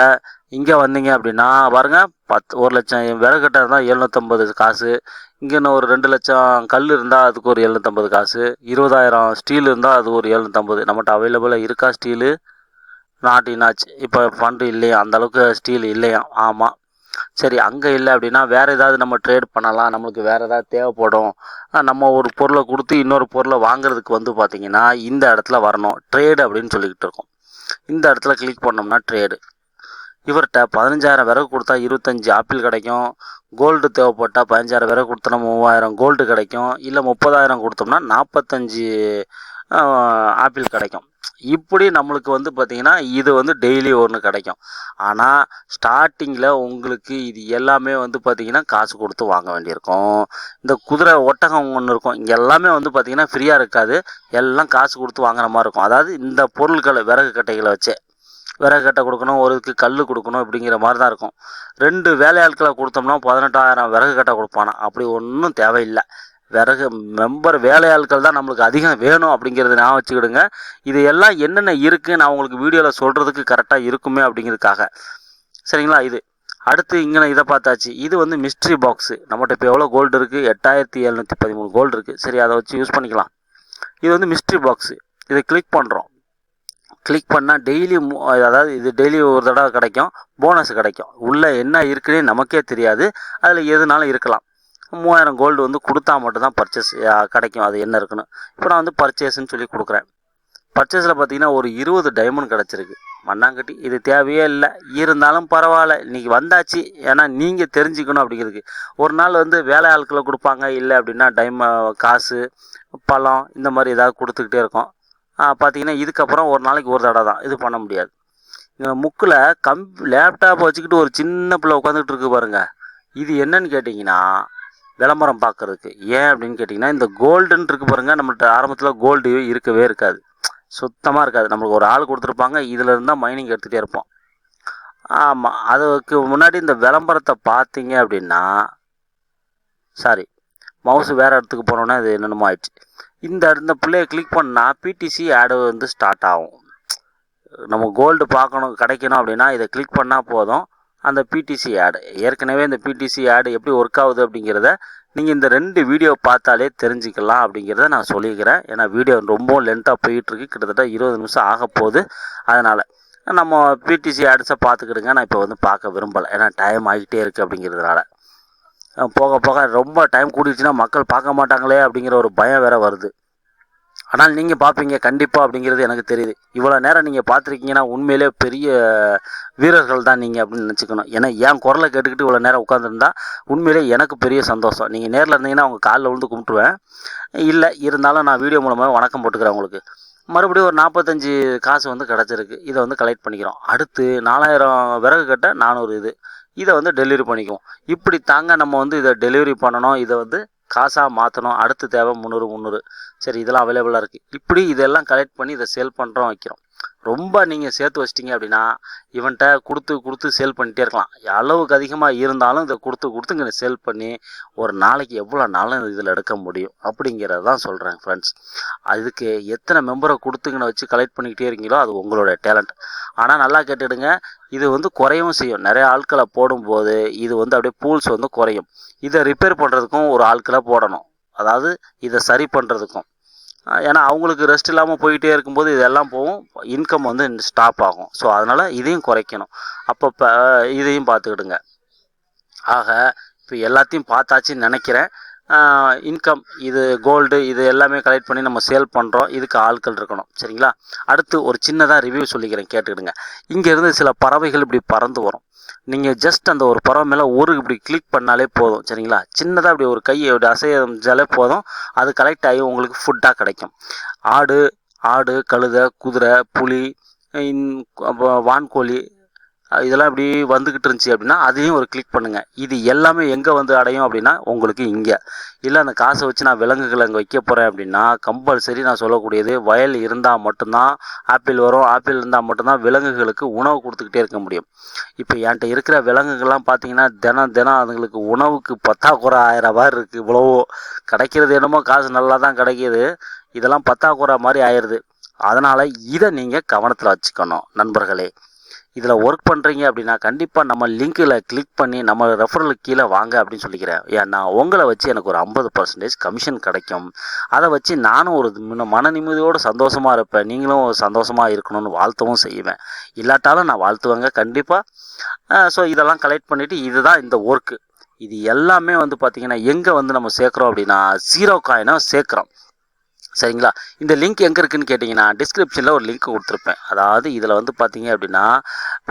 இங்கே வந்தீங்க அப்படின்னா பாருங்க பத்து ஒரு லட்சம் விறகுட்ட இருந்தால் எழுநூற்றம்பது காசு. இங்கே இன்னும் ஒரு ரெண்டு லட்சம் கல் இருந்தால் அதுக்கு ஒரு எழுநூற்றம்பது காசு. இருபதாயிரம் ஸ்டீல் இருந்தால் அது ஒரு எழுநூற்றம்பது நம்மகிட்ட அவைலபிளாக இருக்கா ஸ்டீலு? நாட் இனாச் இப்போ ஃபண்டு இல்லையா? அந்த அளவுக்கு ஸ்டீல் இல்லையா? ஆமாம் சரி அங்கே இல்லை அப்படின்னா வேறு ஏதாவது நம்ம ட்ரேட் பண்ணலாம். நம்மளுக்கு வேறு ஏதாவது தேவைப்படும். நம்ம ஒரு பொருளை கொடுத்து இன்னொரு பொருளை வாங்குறதுக்கு வந்து பார்த்திங்கன்னா இந்த இடத்துல வரணும். ட்ரேடு அப்படின்னு சொல்லிக்கிட்டு இருக்கோம். இந்த இடத்துல கிளிக் பண்ணோம்னா ட்ரேடு இவர்கிட்ட பதினஞ்சாயிரம் விறகு கொடுத்தா இருபத்தஞ்சி ஆப்பிள் கிடைக்கும். கோல்டு தேவைப்பட்டால் பதினஞ்சாயிரம் விறகு கொடுத்தோம்னா மூவாயிரம் கோல்டு கிடைக்கும். இல்லை முப்பதாயிரம் கொடுத்தோம்னா நாற்பத்தஞ்சு ஆப்பிள் கிடைக்கும். இப்படி நம்மளுக்கு வந்து பார்த்திங்கன்னா இது வந்து டெய்லி ஒன்று கிடைக்கும். ஆனால் ஸ்டார்டிங்கில் உங்களுக்கு இது எல்லாமே வந்து பார்த்திங்கன்னா காசு கொடுத்து வாங்க வேண்டியிருக்கும். இந்த குதிரை ஒட்டகம் ஒன்று இருக்கும். இங்கே எல்லாமே வந்து பார்த்திங்கன்னா ஃப்ரீயாக இருக்காது. எல்லாம் காசு கொடுத்து வாங்குற மாதிரி இருக்கும். அதாவது இந்த பொருட்களை விறகு கட்டைகளை வச்சு விறகு கட்டை கொடுக்கணும் ஒரு இதுக்கு கல் கொடுக்கணும் இப்படிங்கிற மாதிரி தான் இருக்கும். ரெண்டு வேலையாட்களை கொடுத்தோம்னா பதினெட்டாயிரம் விறகு கட்டை கொடுப்பானா? அப்படி ஒன்றும் தேவையில்லை. விறகு மெம்பர் வேலையாட்கள் தான் நம்மளுக்கு அதிகம் வேணும் அப்படிங்கிறத நான் வச்சுக்கிடுங்க. இது எல்லாம் என்னென்ன இருக்குது நான் உங்களுக்கு வீடியோவில் சொல்கிறதுக்கு கரெக்டாக இருக்குமே அப்படிங்கிறதுக்காக. சரிங்களா? இது. அடுத்து இங்கே இதை பார்த்தாச்சு. இது வந்து மிஸ்ட்ரி பாக்ஸு நம்மகிட்ட இப்போ எவ்வளோ கோல்டு இருக்குது எட்டாயிரத்தி எழுநூற்றி பதிமூணு கோல்டு இருக்குது சரி அதை வச்சு யூஸ் பண்ணிக்கலாம். இது வந்து மிஸ்ட்ரி பாக்ஸு இதை கிளிக் பண்ணுறோம் கிளிக் பண்ணால் டெய்லி அதாவது இது டெய்லி ஒரு தடவை கிடைக்கும். போனஸ் கிடைக்கும். உள்ளே என்ன இருக்குன்னே நமக்கே தெரியாது. அதில் எதுனாலும் இருக்கலாம். மூவாயிரம் கோல்டு வந்து கொடுத்தா மட்டும்தான் பர்ச்சேஸ் கிடைக்கும். அது என்ன இருக்குன்னு. இப்போ நான் வந்து பர்ச்சேஸ்ன்னு சொல்லி கொடுக்குறேன். பர்ச்சேஸில் பார்த்தீங்கன்னா ஒரு இருபது டைமண்ட் கிடச்சிருக்கு. மண்ணாங்கட்டி இது தேவையே இல்லை. இருந்தாலும் பரவாயில்ல. இன்றைக்கி வந்தாச்சு. ஏன்னா நீங்கள் தெரிஞ்சுக்கணும் அப்படிங்கிறதுக்கு. ஒரு நாள் வந்து வேலை ஆட்களை கொடுப்பாங்க. இல்லை அப்படின்னா டைம காசு பழம் இந்த மாதிரி ஏதாவது கொடுத்துக்கிட்டே இருக்கோம். பார்த்தீங்கன்னா இதுக்கப்புறம் ஒரு நாளைக்கு ஒரு தடவை தான். இது பண்ண முடியாது. முக்கில் கம் லேப்டாப் வச்சுக்கிட்டு ஒரு சின்ன பிள்ளை உட்காந்துக்கிட்டு இருக்கு பாருங்கள் இது என்னன்னு கேட்டிங்கன்னா விளம்பரம் பார்க்குறதுக்கு. ஏன் அப்படின்னு கேட்டிங்கன்னா இந்த கோல்டுன்னு இருக்கு பாருங்கள் நம்மள்ட்ட ஆரம்பத்தில் கோல்டு இருக்கவே இருக்காது. சுத்தமாக இருக்காது. நம்மளுக்கு ஒரு ஆள் கொடுத்துருப்பாங்க இதில் இருந்தால் மைனிங் எடுத்துகிட்டே இருப்போம். ஆமாம் அதுக்கு முன்னாடி இந்த விளம்பரத்தை பார்த்தீங்க அப்படின்னா சாரி மவுஸ் வேறு இடத்துக்கு போனோன்னா அது என்னென்னமோ ஆயிடுச்சு. இந்த இந்த பிள்ளைய கிளிக் பண்ணால் பிடிசி ஆடு வந்து ஸ்டார்ட் ஆகும். நம்ம கோல்டு பார்க்கணும் கிடைக்கணும் அப்படின்னா இதை கிளிக் பண்ணால் போதும். அந்த பிடிசி ஆடு ஏற்கனவே இந்த பிடிசி ஆடு எப்படி ஒர்க் ஆகுது அப்படிங்கிறத நீங்கள் இந்த ரெண்டு வீடியோ பார்த்தாலே தெரிஞ்சுக்கலாம் அப்படிங்கிறத நான் சொல்லிக்கிறேன். ஏன்னா வீடியோ ரொம்ப லென்த்தாக போயிட்டுருக்கு. கிட்டத்தட்ட இருபது நிமிஷம் ஆக போகுது. அதனால் நம்ம பிடிசி ஆட்ஸை பார்த்துக்கிடுங்க. நான் இப்போ வந்து பார்க்க விரும்பலை. ஏன்னா டைம் ஆகிட்டே இருக்குது அப்படிங்கிறதுனால. போக போக ரொம்ப டைம் கூடிடுச்சுன்னா மக்கள் பார்க்க மாட்டாங்களே அப்படிங்கிற ஒரு பயம் வேறு வருது. ஆனால் நீங்கள் பார்ப்பீங்க கண்டிப்பாக அப்படிங்கிறது எனக்கு தெரியுது. இவ்வளோ நேரம் நீங்கள் பார்த்துருக்கீங்கன்னா உண்மையிலே பெரிய வீரர்கள் தான் நீங்கள் அப்படின்னு நினச்சிக்கணும். ஏன்னா என் குரலை கேட்டுக்கிட்டு இவ்வளோ நேரம் உட்காந்துருந்தா உண்மையிலே எனக்கு பெரிய சந்தோஷம். நீங்கள் நேரில் இருந்தீங்கன்னா அவங்க காலில் விழுந்து கும்பிட்டுருவேன். இல்லை இருந்தாலும் நான் வீடியோ மூலமாக வணக்கம் போட்டுக்கிறேன் உங்களுக்கு. மறுபடியும் ஒரு நாற்பத்தஞ்சு காசு வந்து கிடச்சிருக்கு. இதை வந்து கலெக்ட் பண்ணிக்கிறோம். அடுத்து நாலாயிரம் விறகு கட்ட நானூறு இது. இதை வந்து டெலிவரி பண்ணிக்குவோம். இப்படி தாங்க நம்ம வந்து இதை டெலிவரி பண்ணணும். இதை வந்து காசாக மாற்றணும் அடுத்து தேவை முந்நூறு முந்நூறு. சரி இதெல்லாம் அவைலபிளாக இருக்குது இப்படி இதெல்லாம் கலெக்ட் பண்ணி இதை சேல் பண்ணுறோம் வைக்கிறோம். ரொம்ப நீங்கள் சேர்த்து வச்சிட்டிங்க அப்படின்னா இவன்கிட்ட கொடுத்து கொடுத்து சேல் பண்ணிகிட்டே இருக்கலாம். அளவுக்கு அதிகமாக இருந்தாலும் இதை கொடுத்து கொடுத்து இங்கே சேல் பண்ணி ஒரு நாளைக்கு எவ்வளோ நாளும் இதில் எடுக்க முடியும்? அப்படிங்கிறத தான் சொல்கிறேன் ஃப்ரெண்ட்ஸ் அதுக்கு எத்தனை மெம்பரை கொடுத்துங்கன்னு வச்சு கலெக்ட் பண்ணிக்கிட்டே இருக்கீங்களோ அது உங்களோட டேலண்ட் ஆனால் நல்லா கேட்டுடுங்க. இது வந்து குறையவும் செய்யும். நிறைய ஆட்களை போடும்போது இது வந்து அப்படியே பூல்ஸ் வந்து குறையும். இதை ரிப்பேர் பண்ணுறதுக்கும் ஒரு ஆட்களை போடணும். அதாவது இதை சரி பண்ணுறதுக்கும் ஏன்னா அவங்களுக்கு ரெஸ்ட் இல்லாமல் போயிட்டே இருக்கும்போது இதெல்லாம் போகும். இன்கம் வந்து ஸ்டாப் ஆகும். ஸோ அதனால் இதையும் குறைக்கணும். அப்பப்போ இதையும் பார்த்துக்கிடுங்க. ஆக இப்போ எல்லாத்தையும் பார்த்தாச்சுன்னு நினைக்கிறேன். இன்கம் இது கோல்டு இது எல்லாமே கலெக்ட் பண்ணி நம்ம சேல் பண்ணுறோம் இதுக்கு ஆட்கள் இருக்கணும். சரிங்களா? அடுத்து ஒரு சின்னதாக ரிவ்யூ சொல்லிக்கிறேன். கேட்டுக்கிடுங்க. இங்கேருந்து சில பறவைகள் இப்படி பறந்து வரும். நீங்கள் ஜஸ்ட் அந்த ஒரு பறவை மேலே ஒரு இப்படி கிளிக் பண்ணாலே போதும் சரிங்களா? சின்னதாக இப்படி ஒரு கையை இப்படி அசைஞ்சாலே போதும். அது கலெக்ட் ஆகி உங்களுக்கு ஃபுட்டாக கிடைக்கும். ஆடு ஆடு கழுதை குதிரை புலி இன்- அப்புறம் வான்கோழி இதெல்லாம் இப்படி வந்துக்கிட்டு இருந்துச்சு அப்படின்னா அதையும் ஒரு கிளிக் பண்ணுங்கள் இது எல்லாமே எங்கே வந்து அடையும் அப்படின்னா உங்களுக்கு இங்கே. இல்லை அந்த காசை வச்சு நான் விலங்குகளை அங்கே வைக்க போகிறேன் அப்படின்னா கம்பல்சரி நான் சொல்லக்கூடியது வயல் இருந்தால் மட்டும்தான் ஆப்பிள் வரும். ஆப்பிள் இருந்தால் மட்டும்தான் விலங்குகளுக்கு உணவு கொடுத்துக்கிட்டே இருக்க முடியும். இப்போ என்கிட்ட இருக்கிற விலங்குகள்லாம் பார்த்தீங்கன்னா தினம் தினம் அதுங்களுக்கு உணவுக்கு பத்தாக்குறை ஆயிரம் ரூபாய் இருக்குது இவ்வளவோ. கிடைக்கிறது என்னமோ காசு நல்லா தான் கிடைக்கிது. இதெல்லாம் பத்தாக்குறை மாதிரி ஆயிடுது அதனால் இதை நீங்கள் கவனத்தில் வச்சுக்கணும் நண்பர்களே. இதில் ஒர்க் பண்ணுறீங்க அப்படின்னா கண்டிப்பாக நம்ம லிங்க்கில் கிளிக் பண்ணி நம்ம ரெஃபரலுக்கு கீழே வாங்க அப்படின்னு சொல்லிக்கிறேன். ஏன்னா உங்களை வச்சு எனக்கு ஒரு ஐம்பது பர்சன்டேஜ் கமிஷன் கிடைக்கும். அதை வச்சு நானும் ஒரு மன- மன நிம்மதியோடு சந்தோஷமாக இருப்பேன். நீங்களும் சந்தோஷமாக இருக்கணும்னு வாழ்த்தவும் செய்வேன். இல்லாட்டாலும் நான் வாழ்த்துவேங்க கண்டிப்பாக ஸோ இதெல்லாம் கலெக்ட் பண்ணிவிட்டு இதுதான் இந்த ஒர்க்கு இது எல்லாமே வந்து பார்த்திங்கன்னா எங்கே வந்து நம்ம சேர்க்குறோம் அப்படின்னா ஜீரோ காயினாக சேர்க்குறோம். சரிங்களா? இந்த லிங்க் எங்கே இருக்குதுன்னு கேட்டிங்கன்னா டிஸ்கிரிப்ஷனில் ஒரு லிங்க் கொடுத்துருப்பேன். அதாவது இதில் வந்து பார்த்தீங்க அப்படின்னா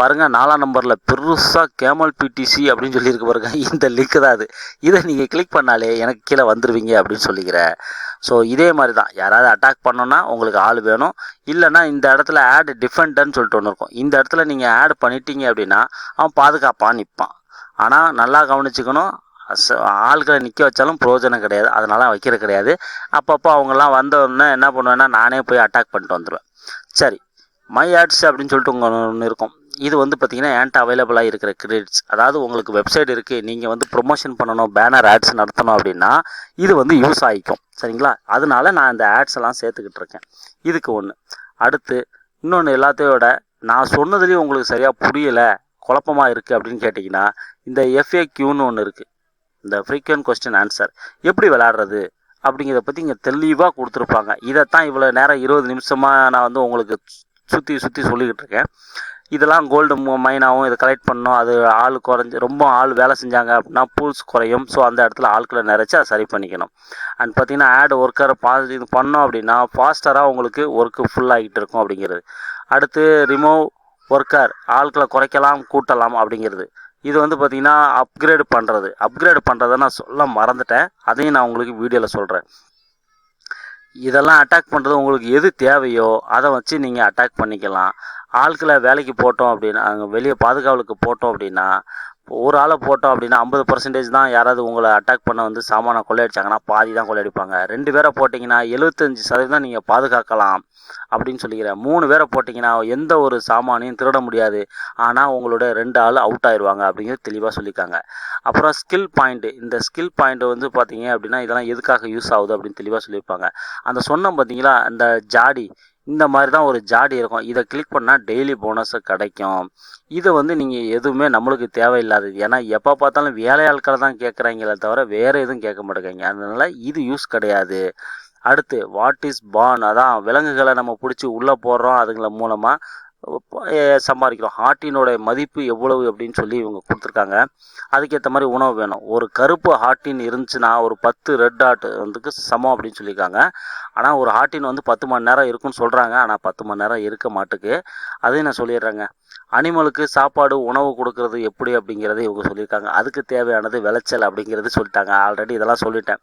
பாருங்கள் நாலாம் நம்பரில் பெருசாக கேமல் பிடிசி அப்படின்னு சொல்லியிருக்கு பாருங்க. இந்த லிங்க் தான் அது. இதை நீங்கள் கிளிக் பண்ணாலே எனக்கு கீழே வந்துடுவீங்க அப்படின்னு சொல்லிக்கிறேன். ஸோ இதே மாதிரி தான் யாராவது அட்டாக் பண்ணோன்னா உங்களுக்கு ஆள் வேணும். இல்லைன்னா இந்த இடத்துல ஆட் டிஃபெண்டர்னு சொல்லிட்டு ஒன்று இருக்கும். இந்த இடத்துல நீங்கள் ஆட் பண்ணிட்டீங்க அப்படின்னா அவன் பாதுகாப்பாக நிற்பான் ஆனால் நல்லா கவனிச்சுக்கணும். ச- நிற்க வச்சாலும் பிரயோஜனம் கிடையாது. அதனால வைக்கிறது கிடையாது. அப்பப்போ அவங்கெல்லாம் வந்தோடனே என்ன பண்ணுவேன்னா நானே போய் அட்டாக் பண்ணிட்டு வந்துடுவேன் சரி மை ஆட்ஸ் அப்படின்னு சொல்லிட்டு உங்கள் ஒன்று இருக்கும். இது வந்து பார்த்தீங்கன்னா ஏன்ட்ட அவைலபிளாக இருக்கிற கிரெடிட்ஸ் அதாவது உங்களுக்கு வெப்சைட் இருக்குது நீங்கள் வந்து ப்ரொமோஷன் பண்ணணும் பேனர் ஆட்ஸ் நடத்தணும் அப்படின்னா இது வந்து யூஸ் ஆகிக்கும். சரிங்களா? அதனால நான் இந்த ஆட்ஸ் எல்லாம் சேர்த்துக்கிட்டு இருக்கேன். இதுக்கு ஒன்று அடுத்து இன்னொன்று எல்லாத்தையோட நான் சொன்னதுலேயும் உங்களுக்கு சரியாக புரியலை குழப்பமாக இருக்குது அப்படின்னு கேட்டிங்கன்னா இந்த எஃப்ஏக்யூன்னு ஒன்று இருக்குது இந்த ஃப்ரீக்வெண்ட் கொஸ்டின் ஆன்சர் எப்படி விளாட்றது அப்படிங்கிறத பற்றி இங்கே தெளிவாக கொடுத்துருப்பாங்க. இதைத்தான் இவ்வளோ நேரம் இருபது நிமிஷமாக நான் வந்து உங்களுக்கு சுற்றி சுற்றி சொல்லிக்கிட்டு இருக்கேன். இதெல்லாம் கோல்டு மைனாகவும் இதை கலெக்ட் பண்ணோம் அது ஆள் குறைஞ்சி ரொம்ப ஆள் வேலை செஞ்சாங்க அப்படின்னா பூல்ஸ் குறையும். ஸோ அந்த இடத்துல ஆட்களை நிறைச்சி அதை சரி பண்ணிக்கணும். அண்ட் பார்த்தீங்கன்னா ஆட் ஒர்க்கர் பா இது பண்ணோம் அப்படின்னா ஃபாஸ்டராக உங்களுக்கு ஒர்க்கு ஃபுல்லாகிட்டு இருக்கும் அப்படிங்கிறது. அடுத்து ரிமூவ் ஒர்க்கர் ஆட்களை குறைக்கலாம் கூட்டலாம் அப்படிங்கிறது. இது வந்து பார்த்திங்கன்னா அப்கிரேட் பண்ணுறது அப்கிரேட் பண்ணுறதை நான் சொல்ல மறந்துட்டேன். அதையும் நான் உங்களுக்கு வீடியோவில் சொல்கிறேன் இதெல்லாம் அட்டாக் பண்ணுறது உங்களுக்கு எது தேவையோ அதை வச்சு நீங்கள் அட்டாக் பண்ணிக்கலாம். ஆட்களை வேலைக்கு போட்டோம் அப்படின்னா அங்கே வெளியே பாதுகாவலுக்கு போட்டோம் அப்படின்னா ஒரு ஆளை போட்டோம் அப்படின்னா ஐம்பது பர்சன்டேஜ் தான் யாராவது உங்களை அட்டாக் பண்ண வந்து சாமானை கொள்ளையடிச்சாங்கன்னா பாதி தான் கொள்ளையடிப்பாங்க. ரெண்டு பேரை போட்டிங்கன்னா எழுபத்தஞ்சி சதவீதம் நீங்கள் பாதுகாக்கலாம் அப்படின்னு சொல்லிக்கிறேன் மூணு பேரை போட்டிங்கன்னா எந்த ஒரு சாமானையும் திருட முடியாது. ஆனால் உங்களோட ரெண்டு ஆள் அவுட் ஆயிடுவாங்க அப்படிங்கிறது தெளிவாக சொல்லியிருக்காங்க. அப்புறம் ஸ்கில் பாயிண்ட் இந்த ஸ்கில் பாயிண்ட் வந்து பார்த்தீங்க அப்படின்னா இதெல்லாம் எதுக்காக யூஸ் ஆகுது அப்படின்னு தெளிவாக சொல்லியிருப்பாங்க. அந்த சொன்னோம் பார்த்தீங்களா அந்த ஜாடி இந்த மாதிரி தான் ஒரு ஜாடி இருக்கும். இதை கிளிக் பண்ணால் டெய்லி போனஸு கிடைக்கும். இது வந்து நீங்கள் எதுவுமே நம்மளுக்கு தேவையில்லாதது. ஏன்னா எப்போ பார்த்தாலும் வேலையாட்களை தான் கேட்குறாங்களே தவிர வேறு எதுவும் கேட்க மாட்டேங்கிறாங்க. அதனால இது யூஸ் கிடையாது. அடுத்து வாட் இஸ் பான் அதான் விலங்குகளை நம்ம பிடிச்சி உள்ளே போடுறோம். அதுங்களை மூலமாக சம்பாதிக்கிறோம். ஹார்ட்டினோட மதிப்பு எவ்வளவு அப்படின்னு சொல்லி இவங்க கொடுத்துருக்காங்க. அதுக்கேற்ற மாதிரி உணவு வேணும். ஒரு கருப்பு ஹார்ட்டின் இருந்துச்சுன்னா ஒரு பத்து ரெட் ஹார்ட் வந்துக்கு சமம் அப்படின்னு சொல்லியிருக்காங்க. ஆனால் ஒரு ஹார்ட்டின் வந்து பத்து மணி நேரம் இருக்குன்னு சொல்கிறாங்க ஆனால் பத்து மணி நேரம் இருக்க மாட்டுக்கு. அதையும் நான் சொல்லிடுறேங்க. அனிமலுக்கு சாப்பாடு உணவு கொடுக்கறது எப்படி அப்படிங்கிறத இவங்க சொல்லியிருக்காங்க. அதுக்கு தேவையானது விளைச்சல் அப்படிங்கிறது சொல்லிட்டாங்க. ஆல்ரெடி இதெல்லாம் சொல்லிட்டேன்.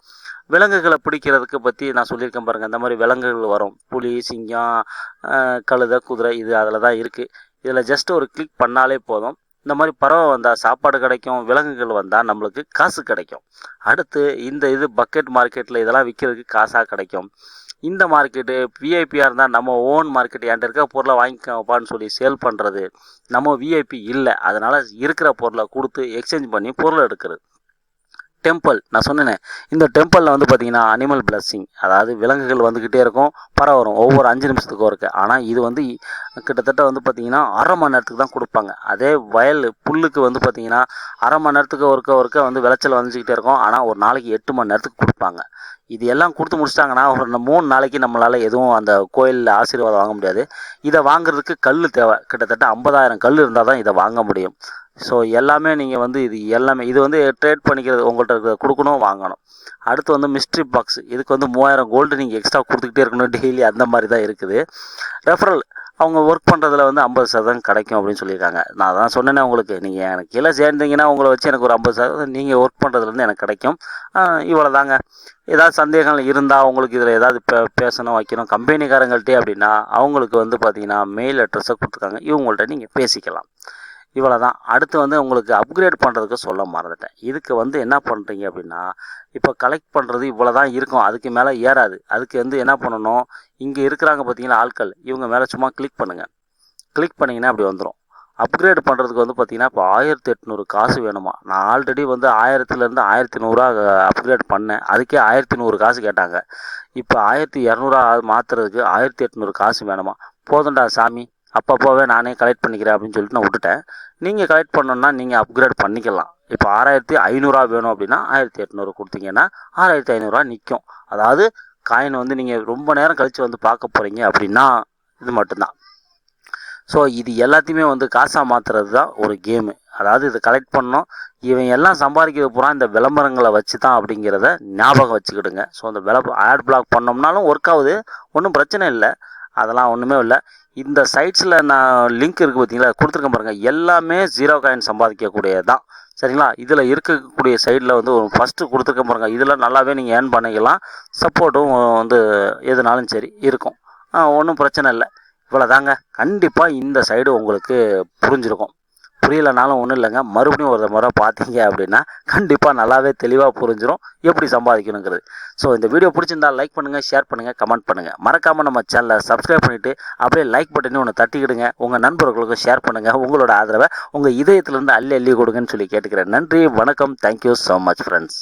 விலங்குகளை பிடிக்கிறதுக்கு பற்றி நான் சொல்லியிருக்கேன் பாருங்கள் இந்த மாதிரி விலங்குகள் வரும். புலி சிங்கம் கழுதை குதிரை இது அதில் தான் இருக்குது இதில் ஜஸ்ட் ஒரு கிளிக் பண்ணாலே போதும். இந்த மாதிரி பறவை வந்தால் சாப்பாடு கிடைக்கும் விலங்குகள் வந்தால் நம்மளுக்கு காசு கிடைக்கும். அடுத்து இந்த இது பக்கெட் மார்க்கெட்டில் இதெல்லாம் விற்கிறதுக்கு காசாக கிடைக்கும். இந்த மார்க்கெட்டு விஐபியாக இருந்தால் நம்ம ஓன் மார்க்கெட் என்கிட்ட இருக்கிற பொருளை வாங்கிக்கப்பான்னு சொல்லி சேல் பண்ணுறது நம்ம விஐபி இல்லை. அதனால் இருக்கிற பொருளை கொடுத்து எக்ஸ்சேஞ்ச் பண்ணி பொருள் எடுக்கிறது. டெம்பிள் நான் சொன்னேனே இந்த டெம்பிளில் வந்து பார்த்தீங்கன்னா அனிமல் பிளஸ்ஸிங் அதாவது விலங்குகள் வந்துக்கிட்டே இருக்கும் பறவை வரும் ஒவ்வொரு அஞ்சு நிமிஷத்துக்கு இருக்குது ஆனால் இது வந்து கிட்டத்தட்ட வந்து பார்த்தீங்கன்னா அரை மணி நேரத்துக்கு தான் கொடுப்பாங்க. அதே வயல் புல்லுக்கு வந்து பார்த்திங்கன்னா அரை மணி நேரத்துக்கு ஒருக்க ஒருக்க வந்து விளைச்சல் வந்துக்கிட்டே இருக்கும். ஆனால் ஒரு நாளைக்கு எட்டு மணி நேரத்துக்கு கொடுப்பாங்க. இது எல்லாம் கொடுத்து முடிச்சிட்டாங்கன்னா ஒரு மூணு நாளைக்கு நம்மளால் எதுவும் அந்த கோயிலில் ஆசீர்வாதம் வாங்க முடியாது. இதை வாங்குறதுக்கு கல் தேவை. கிட்டத்தட்ட ஐம்பதாயிரம் கல் இருந்தால் தான் இதை வாங்க முடியும். ஸோ எல்லாமே நீங்கள் வந்து இது எல்லாமே இது வந்து ட்ரேட் பண்ணிக்கிறது உங்கள்கிட்ட இருக்கிறத கொடுக்கணும் வாங்கணும். அடுத்து வந்து மிஸ்ட்ரி பாக்ஸ் இதுக்கு வந்து மூவாயிரம் கோல்டு நீங்கள் எக்ஸ்ட்ரா கொடுத்துக்கிட்டே இருக்கணும் டெய்லி அந்த மாதிரி தான் இருக்குது. ரெஃபரல் அவங்க ஒர்க் பண்ணுறதுல வந்து ஐம்பது சதவீதம் கிடைக்கும் அப்படின்னு சொல்லியிருக்காங்க. நான் தான் சொன்னேனே உங்களுக்கு. நீங்கள் எனக்கு கீழே சேர்ந்தீங்கன்னா உங்களை வச்சு எனக்கு ஒரு ஐம்பது சதவீதம் நீங்கள் ஒர்க் பண்ணுறதுலேருந்து எனக்கு கிடைக்கும். இவ்வளோ தாங்க ஏதாவது சந்தேகங்கள் இருந்தால் உங்களுக்கு இதில் ஏதாவது பே பேசணும் வைக்கணும் கம்பெனிக்காரங்கள்ட்டே அப்படின்னா அவங்களுக்கு வந்து பார்த்தீங்கன்னா மெயில் அட்ரஸை கொடுத்துருக்காங்க. இவங்கள்ட்ட நீங்கள் பேசிக்கலாம். இவ்வளோ தான் அடுத்து வந்து உங்களுக்கு அப்கிரேட் பண்ணுறதுக்கு சொல்ல மறந்துட்டேன். இதுக்கு வந்து என்ன பண்ணுறீங்க அப்படின்னா இப்போ கலெக்ட் பண்ணுறது இவ்வளோ தான் இருக்கும். அதுக்கு மேலே ஏறாது. அதுக்கு வந்து என்ன பண்ணணும்? இங்கே இருக்கிறாங்க பார்த்தீங்களா ஆட்கள். இவங்க மேலே சும்மா கிளிக் பண்ணுங்கள் கிளிக் பண்ணிங்கன்னா அப்படி வந்துடும் அப்கிரேட் பண்ணுறதுக்கு வந்து பார்த்திங்கன்னா இப்போ ஆயிரத்தி எட்நூறு காசு வேணுமா? நான் ஆல்ரெடி வந்து ஆயிரத்துலேருந்து ஆயிரத்தி நூறுரூவா அப்கிரேட் பண்ணேன். அதுக்கே ஆயிரத்தி நூறு காசு கேட்டாங்க. இப்போ ஆயிரத்தி இரநூறுவா மாற்றுறதுக்கு ஆயிரத்தி எட்நூறு காசு வேணுமா? போதும்டா சாமி. அப்பப்போவே நானே கலெக்ட் பண்ணிக்கிறேன் அப்படின்னு சொல்லிட்டு நான் விட்டுட்டேன். நீங்கள் கலெக்ட் பண்ணணுன்னா நீங்கள் அப்கிரேட் பண்ணிக்கலாம். இப்போ ஆறாயிரத்தி ஐநூறுரூவா வேணும் அப்படின்னா ஆயிரத்தி எட்நூறு கொடுத்தீங்கன்னா ஆறாயிரத்தி ஐநூறுரூவா நிற்கும் அதாவது காயின் வந்து நீங்கள் ரொம்ப நேரம் கழித்து வந்து பார்க்க போகிறீங்க அப்படின்னா இது மட்டும்தான். ஸோ இது எல்லாத்தையுமே வந்து காசாக மாற்றுறது தான் ஒரு கேமு அதாவது இதை கலெக்ட் பண்ணோம் இவன் எல்லாம் சம்பாதிக்கிறது பூரா இந்த விளம்பரங்களை வச்சு தான் அப்படிங்கிறத ஞாபகம் வச்சுக்கிடுங்க. ஸோ அந்த விளம்ப ஆட் பிளாக் பண்ணோம்னாலும் ஒர்க் ஆகுது. ஒன்றும் பிரச்சனை இல்லை. அதெல்லாம் ஒன்றுமே இல்லை. இந்த சைட்ஸில் நான் லிங்க் இருக்குது பார்த்தீங்களா கொடுத்துருக்கேன் பாருங்கள் எல்லாமே ஜீரோ காயின் சம்பாதிக்கக்கூடியது தான் சரிங்களா? இதில் இருக்கக்கூடிய சைடில் வந்து ஒரு ஃபஸ்ட்டு கொடுத்துருக்கேன் பாருங்கள் இதில் நல்லாவே நீங்கள் ஏர்ன் பண்ணிக்கலாம். சப்போர்ட்டும் வந்து எதுனாலும் சரி இருக்கும். ஒன்றும் பிரச்சனை இல்லை. இவ்வளோதாங்க கண்டிப்பாக இந்த சைடு உங்களுக்கு புரிஞ்சிருக்கும். புரியலனாலும் ஒன்றும் இல்லைங்க. மறுபடியும் ஒரு முறை பார்த்தீங்க அப்படின்னா கண்டிப்பாக நல்லாவே தெளிவாக புரிஞ்சிடும் எப்படி சம்பாதிக்கணுங்கிறது. ஸோ இந்த வீடியோ பிடிச்சிருந்தா லைக் பண்ணுங்கள் ஷேர் பண்ணுங்கள் கமெண்ட் பண்ணுங்கள் மறக்காமல் நம்ம சேனலை சப்ஸ்கிரைப் பண்ணிவிட்டு அப்படியே லைக் பட்டனே ஒன்று தட்டிக்கிடுங்க. உங்கள் நண்பர்களுக்கும் ஷேர் பண்ணுங்கள் உங்களோட ஆதரவை உங்கள் இதயத்திலேருந்து அள்ளி அள்ளி கொடுங்கன்னு சொல்லி கேட்டுக்கிறேன். நன்றி வணக்கம். Thank you so much friends